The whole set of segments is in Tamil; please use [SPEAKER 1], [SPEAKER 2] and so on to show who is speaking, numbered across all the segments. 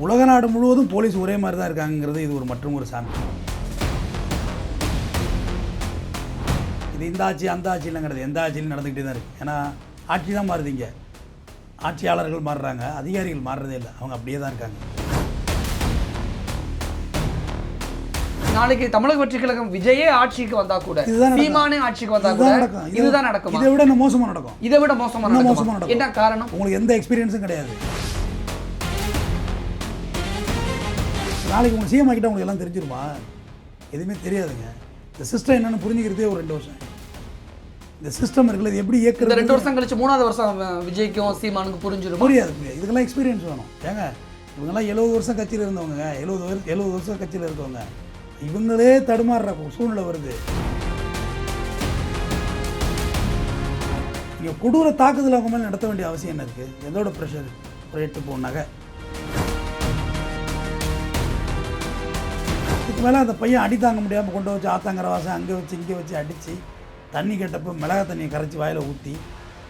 [SPEAKER 1] உலக நாடு முழுவதும் போலீஸ் ஒரே மாதிரி தான் இருக்காங்கிறது இது ஒரு மற்றும் ஒரு சான்று. இது இந்த ஆட்சி அந்த ஆட்சியெலாம் கிடையாது எந்த ஆட்சியிலும் நடந்துக்கிட்டே தான் இருக்குது ஏன்னா ஆட்சி தான் மாறுதீங்க. ஆட்சியாளர்கள் மாறுறாங்க அதிகாரிகள் மாறுறதே இல்லை. அவங்க அப்படியே தான் இருக்காங்க.
[SPEAKER 2] நாளைக்கு தமிழக வெற்றி கழகம் விஜயே ஆட்சிக்கு வந்தா கூட. சீமானே ஆட்சிக்கு வந்தா கூட
[SPEAKER 1] இதுதான் நடக்கும். இது-
[SPEAKER 2] இதுதான் நடக்குமா?
[SPEAKER 1] இதை விட மோசமாக நடக்கும்.
[SPEAKER 2] இதை விட மோசமா
[SPEAKER 1] மோசமா
[SPEAKER 2] நடக்குமா?
[SPEAKER 1] நடக்கும்.
[SPEAKER 2] என்ன காரணம்?
[SPEAKER 1] உங்களுக்கு எந்த எக்ஸ்பீரியன்ஸும் கிடையாது. நாளைக்கு உங்களுக்கு சிஎம் ஆக்கிட்டா உங்களுக்கு எல்லாம் தெரிஞ்சிருமா? எதுவுமே தெரியாதுங்க. இந்த சிஸ்டம் என்னன்னு புரிஞ்சுக்கிறதே ஒரு ரெண்டு வருஷம். இந்த சிஸ்டம் இருக்குல்ல இது எப்படி இயக்குறது?
[SPEAKER 2] ரெண்டு வருஷம் கழிச்சு மூணாவது வருஷம் விஜய்க்கும் சீமானுக்கும் புரிஞ்சிருமா?
[SPEAKER 1] புரியாது புரியாது இதுக்கெல்லாம் எக்ஸ்பீரியன்ஸ் வேணும். ஏங்க இவங்கெல்லாம் எழுபது வருஷம் கட்சியில் இருந்தவங்க. எழுபது வருஷம் எழுபது வருஷம் கட்சியில் இருக்கவங்க. இவங்களே தடுமாறுற சூழ்நிலை வருது. இங்கே கொடூர தாக்குதல் அவங்க மேலே நடத்த வேண்டிய அவசியம் என்ன இருக்குது எதோட ப்ரெஷர் ஒரு எட்டு பவுன் நகை. மேலே அந்த பையன் அடி தாங்க முடியாமல் கொண்டு வச்சு ஆத்தாங்கர வாசம் அங்கே வச்சு இங்கே வச்சு அடித்து தண்ணி கேட்டப்போ மிளகா தண்ணியை கரைச்சி வாயில் ஊற்றி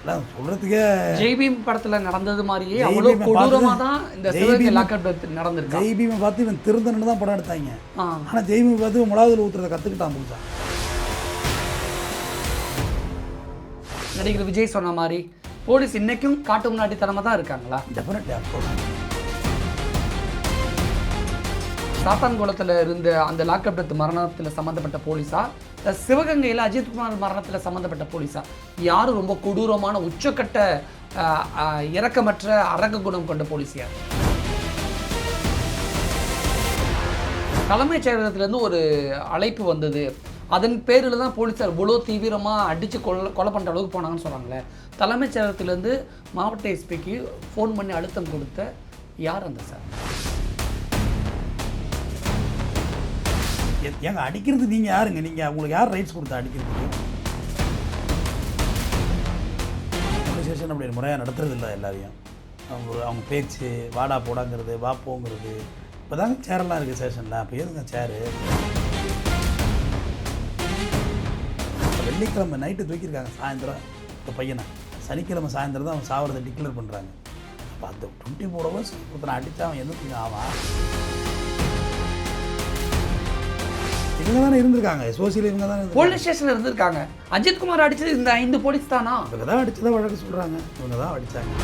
[SPEAKER 1] எல்லாம் சொல்கிறதுக்கே
[SPEAKER 2] ஜெய்பீம் படத்துல நடந்தது மாதிரியே
[SPEAKER 1] ஜெய்
[SPEAKER 2] அவ்வளவு
[SPEAKER 1] பீமை
[SPEAKER 2] கொடூரமா
[SPEAKER 1] பார்த்து
[SPEAKER 2] தான் இந்த
[SPEAKER 1] ஜெய்
[SPEAKER 2] சிவகங்கை
[SPEAKER 1] பீமை-
[SPEAKER 2] லாக்அப் நடந்திருக்கு.
[SPEAKER 1] ஜெய்பீமை பார்த்து இவன் திருந்தன்னு தான் படம் எடுத்தாங்க. ஆனால் ஜெய்பீமை பார்த்து மிளகாவில் ஊற்றுறதை கற்றுக்கிட்டான் புதுசா.
[SPEAKER 2] நடிகர் விஜய் சொன்ன மாதிரி போலீஸ் இன்னைக்கும் காட்டு முன்னாடித்தனமா தான் இருக்காங்களா?
[SPEAKER 1] டெஃபினெட்லி
[SPEAKER 2] சாத்தான்குளத்தில் இருந்த அந்த லாக்அப் டெத் மரணத்தில் சம்மந்தப்பட்ட போலீஸா? சிவகங்கையில் அஜித்குமார் மரணத்தில் சம்மந்தப்பட்ட போலீஸா? யாரும் ரொம்ப கொடூரமான உச்சக்கட்ட இறக்கமற்ற இரக்கமற்ற அரங்க குணம் கொண்ட போலீஸ் யார்? தலைமைச் செயலகத்திலேருந்து ஒரு அழைப்பு வந்தது. அதன் பேரில் தான் போலீஸார் இவ்வளோ தீவிரமாக அடித்து கொலை கொலை பண்ணுற அளவுக்கு போனாங்கன்னு சொன்னாங்களே தலைமைச் செயலகத்திலேருந்து மாவட்ட எஸ்பிக்கு ஃபோன் பண்ணி அழுத்தம் கொடுத்த யார் அந்த சார்?
[SPEAKER 1] ஏங்க அடிக்கிறது நீங்கள் யாருங்க? நீங்கள் உங்களுக்கு யார் ரைட்ஸ் கொடுத்தா அடிக்கிறதுக்கு போலீஸ் அப்படி முறையாக நடத்துறது இல்லை எல்லாரையும். அவங்க அவங்க பேச்சு வாடா போடாங்கிறது வா போங்கிறது. இப்போ தாங்க சேரெல்லாம் இருக்குது சேஷனில் அப்போ எதுங்க சேரு வெள்ளிக்கிழமை நைட்டு தூக்கியிருக்காங்க சாயந்தரம். இப்போ பையனை. சனிக்கிழமை சாயந்தரம் தான் அவன் சாவரத்தை டிக்ளேர் பண்ணுறாங்க அப்போ அந்த டுவெண்ட்டி ஃபோர் ஹவர்ஸ் ஒருத்தனை அடித்தா அவன் என்ன ஆவான் இவங்க தானே இருந்திருக்காங்க. சோசியல் இவங்க தானே.
[SPEAKER 2] போலீஸ் ஸ்டேஷனில் இருந்திருக்காங்க. அஜித்குமார் அடிச்சது இந்த ஐந்து போலீஸ் தானா?
[SPEAKER 1] இவங்க தான் அடிச்சதா வழக்கு சொல்கிறாங்க இவங்க தான் அடித்தாங்க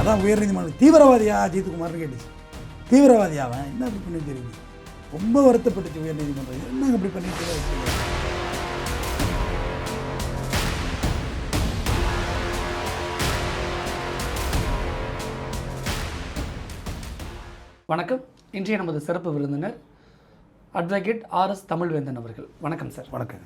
[SPEAKER 1] அதான் உயர்நீதிமன்றம் தீவிரவாதியா அஜித்குமார்னு கேட்டுச்சு. தீவிரவாதியா அவன்? என்ன அப்படி பண்ணி தெரியுது ரொம்ப வருத்தப்பட்டுச்சு உயர்நீதிமன்றம் என்ன இப்படி பண்ணிட்டு
[SPEAKER 2] வணக்கம். இன்றைய நமது சிறப்பு விருந்தினர் அட்வொகேட் ஆர்எஸ் தமிழ்வேந்தன் அவர்கள். வணக்கம் சார்.
[SPEAKER 1] வணக்கம்.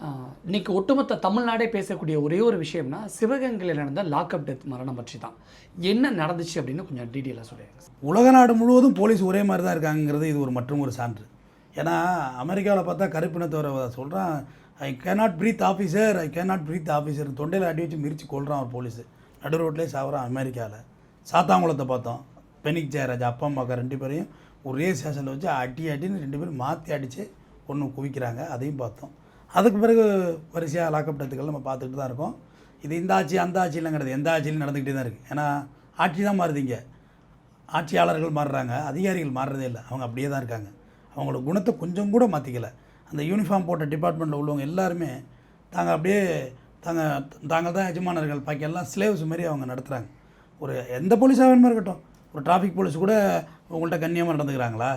[SPEAKER 2] ஆஹ், இன்னைக்கு ஒட்டுமொத்த தமிழ்நாடே பேசக்கூடிய ஒரே ஒரு விஷயம்னா சிவகங்கையில் நடந்த லாக்அப் டெத் மரணம் பற்றி தான் என்ன நடந்துச்சு அப்படின்னு கொஞ்சம் டீட்டெயிலாக சொல்லுங்க சார்.
[SPEAKER 1] உலக நாடு முழுவதும் போலீஸ் ஒரே மாதிரி தான் இருக்காங்கிறது இது ஒரு மற்றும் ஒரு சான்று. ஏன்னா அமெரிக்காவில் பார்த்தா கருப்பினத்தவரை சொல்கிறான் I cannot breathe officer I cannot breathe officer தொண்டையில் அடி வச்சு மிரிச்சு கொள்கிறான் ஒரு போலீஸ் நடு ரோட்லேயே சாவறான் அமெரிக்காவில் சாத்தாங்குளத்தை பார்த்தோம். பெனிக் ஜெயராஜ் அப்பா அம்மாக்கா ரெண்டு பேரையும் ஒரே ஸ்டேஷனில் வச்சு அடி அடின்னு ரெண்டு பேரும் மாற்றி அடித்து ஒன்று குவிக்கிறாங்க. அதையும் பார்த்தோம். அதுக்கு பிறகு வரிசையாக லாக்அப் டெத்துக்கள் நம்ம பார்த்துக்கிட்டு தான் இருக்கோம். இது இந்த ஆட்சி அந்த ஆட்சியெலாம் கிடையாது. எந்த ஆட்சியிலும் நடந்துக்கிட்டே தான் இருக்குது ஏன்னா ஆட்சி தான் மாறுதீங்க ஆட்சியாளர்கள் மாறுறாங்க அதிகாரிகள் மாறுறதே இல்லை. அவங்க அப்படியே தான் இருக்காங்க. அவங்களோட குணத்தை கொஞ்சம் கூட மாற்றிக்கல அந்த யூனிஃபார்ம் போட்ட டிபார்ட்மெண்ட்டில் உள்ளவங்க எல்லாருமே தாங்க அப்படியே தாங்க தாங்க தான் எஜமானர்கள். பாக்கி எல்லாம் ஸ்லேவ்ஸ் மாதிரி அவங்க நடத்துகிறாங்க ஒரு எந்த போலீஸாக வேணுமா இருக்கட்டும். ஒரு டிராஃபிக் போலீஸ் கூட உங்கள்கிட்ட கண்ணியமாக நடந்துக்கிறாங்களா?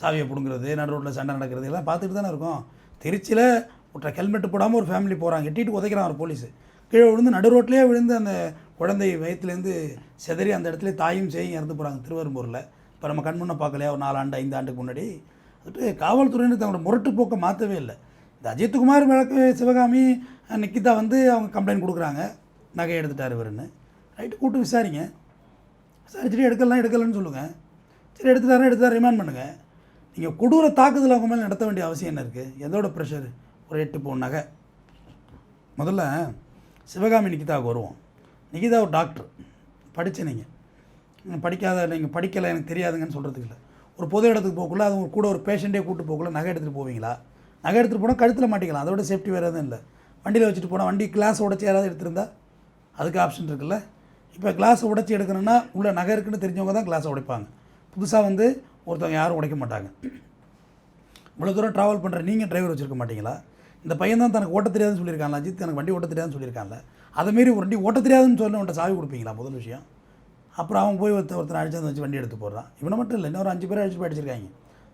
[SPEAKER 1] சாவியை பிடுங்குறது நடு ரோட்டில் சண்டை நடக்கிறது எல்லாம் பார்த்துட்டு தானே இருக்கோம். திருச்சியில் ஒரு ஹெல்மெட் போடாமல் ஒரு ஃபேமிலி போகிறாங்க எட்டிட்டு உதைக்கிறான் ஒரு போலீஸ் கீழே விழுந்து நடு ரோட்லேயே விழுந்து அந்த குழந்தை வயிற்றுலேருந்து செதறி அந்த இடத்துல தாயும் செய்யும் இறந்து போகிறாங்க திருவெரும்பூரில். இப்போ நம்ம கண்முன்ன பார்க்கலையா? ஒரு நாலு ஆண்டு ஐந்து ஆண்டுக்கு முன்னாடி. வந்துட்டு காவல்துறையினர் தங்களோட முரட்டு போக்கை மாற்றவே இல்லை. இந்த அஜித்குமார் வழக்கு சிவகாமி நிக்கிதா வந்து அவங்க கம்ப்ளைண்ட் கொடுக்குறாங்க. நகை எடுத்துட்டார் இவருன்னு. ரைட்டு கூப்பிட்டு விசாரிங்க. சரி எடுக்கலாம் எடுக்கலன்னு சொல்லுங்கள் சரி எடுத்துட்டாரா எடுத்துட்டாரு ரிமாண்ட் பண்ணுங்கள் நீங்கள் கொடூர தாக்குதல் அவங்க மேலே நடத்த வேண்டிய அவசியம் என்ன இருக்குது எதோட ப்ரெஷர் ஒரு எட்டு பவுன் நகை. முதல்ல சிவகாமி நிகிதாவுக்கு வருவோம். நிகிதா ஒரு டாக்டர் படித்த நீங்கள் படிக்காத நீங்கள் படிக்கலை எனக்கு தெரியாதுங்கன்னு சொல்கிறதுக்கு இல்லை. ஒரு பொது இடத்துக்கு போகக்குள்ள அது கூட ஒரு பேஷண்ட்டே கூட்டு போகக்குள்ள நகை எடுத்துகிட்டு போவீங்களா? நகை எடுத்துகிட்டு போனால் கழுத்தில் மாட்டிக்கலாம். அதோட சேஃப்டி வேறு எதுவும் இல்லை. வண்டியில் வச்சுட்டு போனால் வண்டி கிளாஸ் உடச்சி யாராவது எடுத்திருந்தா அதுக்கு ஆப்ஷன் இருக்குல்ல? இப்போ கிளாஸை உடைச்சி எடுக்கணும்னா உள்ள நகை இருக்குன்னு தெரிஞ்சவங்க தான் கிளாஸை உடைப்பாங்க. புதுசாக வந்து ஒருத்தவங்க யாரும் உடைக்க மாட்டாங்க. இவ்வளோ தூரம் ட்ராவல் பண்ணுற நீங்கள் டிரைவர் வச்சுருக்க மாட்டீங்களா? இந்த பையன் தான் தனக்கு ஓட்ட தெரியாதுன்னு சொல்லியிருக்காங்களா அஜித் எனக்கு வண்டி ஓட்ட தெரியாதுன்னு சொல்லியிருக்காங்கள அதை ஒரு வண்டி ஓட்ட தெரியாதுன்னு சொல்லி அவன்கிட்ட சாவி கொடுப்பீங்களா முதல் விஷயம்? அப்புறம் அவன் போய் ஒருத்த ஒருத்தனை அடிச்சு வந்து வச்சு வண்டி எடுத்து போடுறான். இவனை மட்டும் இல்லை இன்னொரு அஞ்சு பேர் அடிச்சு போய் அடிச்சிருக்காங்க.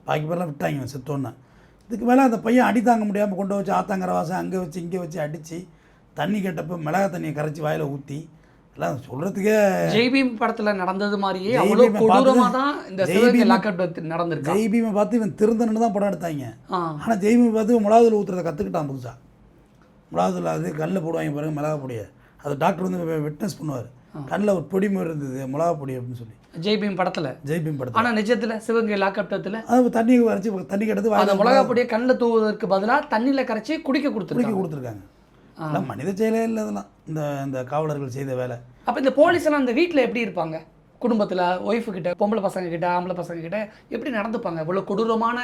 [SPEAKER 1] பாக்கி பேர்லாம் விட்டாங்க இவன் செத்தோன்னு. இதுக்கு மேலே அந்த பையன் அடி தாங்க முடியாமல் கொண்டு வச்சு ஆத்தாங்கிற வாசம் அங்கே வச்சு இங்கே வச்சு அடித்து தண்ணி கெட்டப்போ மிளகா தண்ணியை கரைச்சி வாயில் ஊற்றி எல்லாம் சொல்கிறதுக்கே
[SPEAKER 2] ஜெய்பீம் படத்துல நடந்தது மாதிரியே அவ்வளோ
[SPEAKER 1] பீமை
[SPEAKER 2] கொடூரமா
[SPEAKER 1] பார்த்துட்டு
[SPEAKER 2] தான் இந்த சிவகங்கை லாக்அப் நடந்திருக்கு
[SPEAKER 1] ஜெய்பீமை பார்த்து இவன் திருந்தன்னு தான் படம் எடுத்தாங்க. ஆனால் ஜெய்பீமை பார்த்து மிளகாதுல ஊற்றுறதை கற்றுக்கிட்டான் புதுசாக மிளகாதுல அது கண்ணில் போடுவாங்க பாருங்க மிளகா பொடியை அது டாக்டர் வந்து விட்னஸ் பண்ணுவார். கண்ணில் ஒரு பொடி மாதிரி இருந்தது மிளகா பொடி அப்படின்னு சொல்லி.
[SPEAKER 2] ஜெய்பீம் படத்துல?
[SPEAKER 1] ஜெய்பீம் படத்தில்.
[SPEAKER 2] ஆனா நிஜத்துல சிவகங்கை லாக்அப்டத்துல
[SPEAKER 1] அது தண்ணி வரைச்சி தண்ணி கெடுத்து
[SPEAKER 2] அந்த மிளகா பொடியை கண்ணில் தூவுவதற்கு பதிலா தண்ணியில கரைச்சி குடிக்க
[SPEAKER 1] குடிக்க
[SPEAKER 2] கொடுத்துருக்காங்க.
[SPEAKER 1] கொடுத்துருக்காங்க. அதெல்லாம் மனித செயலே இல்லை அதெல்லாம். இந்த இந்த காவலர்கள் செய்த வேலை.
[SPEAKER 2] அப்ப இந்த போலீஸ் எல்லாம் அந்த வீட்ல எப்படி இருப்பாங்க? குடும்பத்துல ஒய்ஃபு கிட்ட பொம்பளை பசங்க கிட்ட ஆம்பளை பசங்க கிட்ட எப்படி நடந்துப்பாங்க? இவ்வளவு கொடூரமான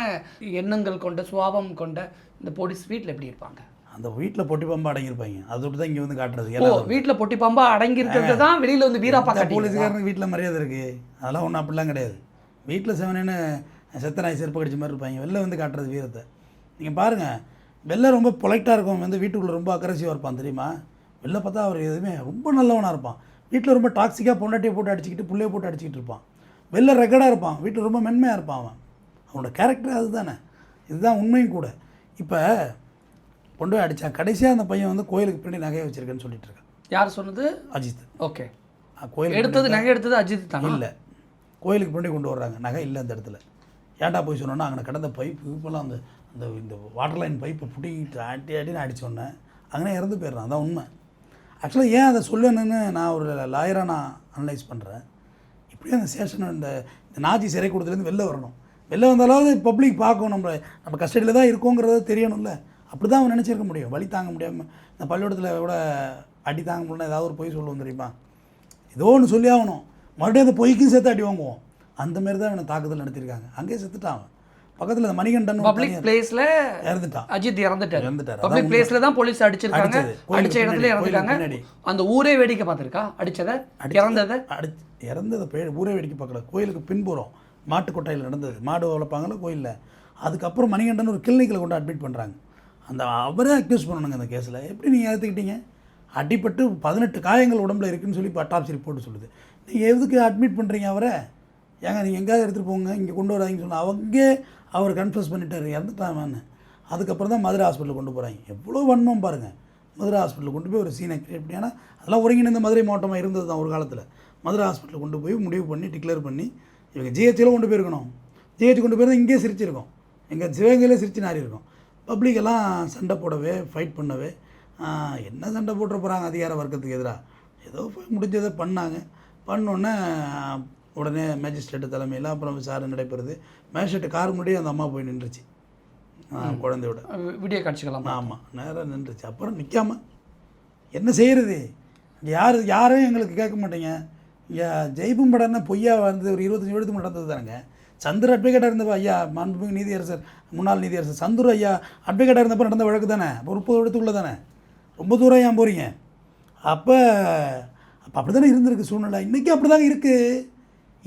[SPEAKER 2] எண்ணங்கள் கொண்ட சுபாவம் கொண்ட இந்த போலீஸ் வீட்ல எப்படி இருப்பாங்க?
[SPEAKER 1] அந்த வீட்டில் பொட்டி பம்பா அடங்கியிருப்பாங்க. அதை விட்டு தான் இங்கே வந்து காட்டுறது.
[SPEAKER 2] ஓ வீட்ல பொட்டி பாம்பா அடங்கி இருக்கிறது தான் வெளியில வந்து
[SPEAKER 1] இந்த
[SPEAKER 2] காட்டி
[SPEAKER 1] போலீஸ்காரனுக்கு வீட்டில் மரியாதை இருக்குது அதெல்லாம் ஒன்றும் அப்படிலாம் கிடையாது. வீட்டில் செவனேன்னு செத்த நாய் செருப்பு கடிச்ச மாதிரி இருப்பாங்க. வெளில வந்து காட்டுறது வீரத்தை. நீங்கள் பாருங்கள் வெளில ரொம்ப பொலைட்டாக இருக்கும் வந்து வீட்டுக்குள்ளே ரொம்ப அக்ரஸிவாக இருப்பான் தெரியுமா? வெளில பார்த்தா அவர் எதுவுமே ரொம்ப நல்லவனாக இருப்பான். வீட்டில் ரொம்ப டாக்ஸிக்காக பொண்டாட்டியை போட்டு அடிச்சுக்கிட்டு புள்ளைய போட்டு அடிச்சுக்கிட்டு இருப்பான். வெளில ரெக்கடாக இருப்பான். வீட்டில் ரொம்ப மென்மையாக இருப்பான் அவன். அவனோட கேரக்டர் அதுதானே. இதுதான் உண்மையும் கூட. இப்போ கொண்டு போய் அடித்தான் கடைசியாக அந்த பையன் வந்து கோயிலுக்கு பின்னாடி நகையை வச்சிருக்கேன்னு சொல்லிட்டு இருக்கான்.
[SPEAKER 2] யார் சொன்னது?
[SPEAKER 1] அஜித்.
[SPEAKER 2] ஓகே.
[SPEAKER 1] கோயிலுக்கு
[SPEAKER 2] எடுத்தது நகை எடுத்தது அஜித் தானா?
[SPEAKER 1] இல்லை. கோயிலுக்கு பின்னாடி கொண்டு வர்றாங்க. நகை இல்லை அந்த இடத்துல. ஏன்டா போய் சொன்னோன்னா அங்கே கடந்த பைப்பு இப்போல்லாம் அந்த அந்த இந்த வாட்டர் லைன் பைப்பை பிடிக்கிட்டு ஆட்டி ஆட்டின்னு அடிச்சோன்னே அங்கே இறந்து போயிடுறான். அதான் உண்மை. ஆக்சுவலாக ஏன் அதை சொல்லணுன்னு நான் ஒரு லாயராக நான் அனலைஸ் பண்ணுறேன் இப்படியே அந்த ஸ்டேஷன் இந்த இந்த நாஜி சிறை கூடத்துலேருந்து வெளில வரணும். வெளில வந்தாலாவது பப்ளிக் பார்க்கும். நம்ம நம்ம கஸ்டடியில் தான் இருக்கோங்கிறத தெரியணும்ல. அப்படி தான் அவன் நினச்சிருக்க முடியும். வழி தாங்க முடியாமல் இந்த பள்ளிக்கூடத்தில் கூட அடி தாங்க முடியல ஏதாவது ஒரு பொய் சொல்லுவோம் தெரியுமா? ஏதோ ஒன்று சொல்லி ஆகணும். மறுபடியும் அந்த பொய்க்கும் சேர்த்து அடி வாங்குவோம். அந்தமாரி தான் அவனை தாக்குதல் நடத்தியிருக்காங்க. அங்கேயே செத்துட்டான் அவன். பக்கத்தில் அந்த மணிகண்டன்
[SPEAKER 2] பப்ளிக் பிளேஸ்ல
[SPEAKER 1] இறந்துட்டான்
[SPEAKER 2] அஜித் இறந்துட்டாரு.
[SPEAKER 1] இறந்துட்டாரு.
[SPEAKER 2] பப்ளிக் பிளேஸ்ல தான் போலீஸ் அடிச்சிருக்காங்க. அடிச்ச இடத்துல இறந்துட்டாங்க. அந்த ஊரே வேடிக்கை பார்த்திருக்கா? அடிச்சத? இறந்தத?
[SPEAKER 1] அடி இறந்ததை ஊரே வேடிக்கை பார்க்கல. கோயிலுக்கு பின்புறம் மாட்டு கொட்டாயில் நடந்தது. மாடு வளர்ப்பாங்கல்ல கோயிலில். அதுக்கப்புறம் மணிகண்டன் ஒரு கிளினிக்கில் கொண்டு அட்மிட் பண்ணுறாங்க அந்த அவரே அக்யூஸ் பண்ணணுங்க அந்த கேஸில் எப்படி நீங்கள் ஏற்றுக்கிட்டீங்க அடிபட்டு பதினெட்டு காயங்கள் உடம்புல இருக்குன்னு சொல்லி அட்டாப்சி ரிப்போர்ட் சொல்லுது. நீங்கள் எதுக்கு அட்மிட் பண்ணுறீங்க அவரை? ஏங்க நீங்கள் எங்கேயாவது எடுத்துகிட்டு போங்க இங்கே கொண்டு வராங்கன்னு சொன்னால் அவங்க அவர் கன்ஃபர்ஸ் பண்ணிட்டார். இறந்துட்டான்னு அதுக்கப்புறம் தான் மதுரை ஹாஸ்பிட்டல் கொண்டு போகிறாங்க எவ்வளோ வன்மம் பாருங்கள் மதுரை ஹாஸ்பிட்டலில் கொண்டு போய் ஒரு சீனை கிரியேட் பண்ணி ஏன்னா அதெல்லாம் ஒருங்கிணைந்த மதுரை மாவட்டமாக இருந்தது தான் ஒரு காலத்தில். மதுரை ஹாஸ்பிட்டலில் கொண்டு போய் முடிவு பண்ணி டிக்ளேர் பண்ணி இவங்க ஜிஹெச்சில் கொண்டு போயிருக்கணும். ஜிஹெச் கொண்டு போய் இங்கேயே சிரிச்சிருக்கோம். எங்கள் சிவகங்கையிலே சிரிச்சு நாரி இருக்கும். பப்ளிக் எல்லாம் சண்டை போடவே ஃபைட் பண்ணவே என்ன சண்டை போட்டுற போகிறாங்க அதிகார வர்க்கத்துக்கு எதிராக ஏதோ போய் முடிஞ்சதை பண்ணாங்க. பண்ணோன்னே உடனே மேஜிஸ்ட்ரேட் தலைமையில் அப்புறம் விசாரணை நடைபெறுது. மேஜிஸ்ட்ரேட் கார் முன்னாடியே அந்த அம்மா போய் நின்றுச்சு. குழந்தையோட.
[SPEAKER 2] வீடியோ காட்சிக்கலாம்
[SPEAKER 1] ஆமாம் நேராக நின்றுச்சு. அப்புறம் நிற்காம என்ன செய்கிறது யார் யாரும் எங்களுக்கு கேட்க மாட்டீங்க. இங்கே ஜெய்பும் படம்னா பொய்யா வந்து ஒரு இருபத்தஞ்சி வருடத்துக்கு நடந்தது தானங்க? சந்துரு அட்வொகேட்டாக இருந்தப்ப ஐயா மாண்புமிகு நீதியரசர் முன்னாள் நீதியரசர் சந்துரு ஐயா அட்வொகேட்டாக இருந்தப்ப நடந்த வழக்கு தானே? அப்போ முப்பது வருடத்துக்குள்ளே தானே? ரொம்ப தூரம் ஏன் போகிறீங்க அப்போ அப்போ அப்படி தானே இருந்திருக்கு சூழ்நிலை. இன்றைக்கி அப்படி தாங்க இருக்குது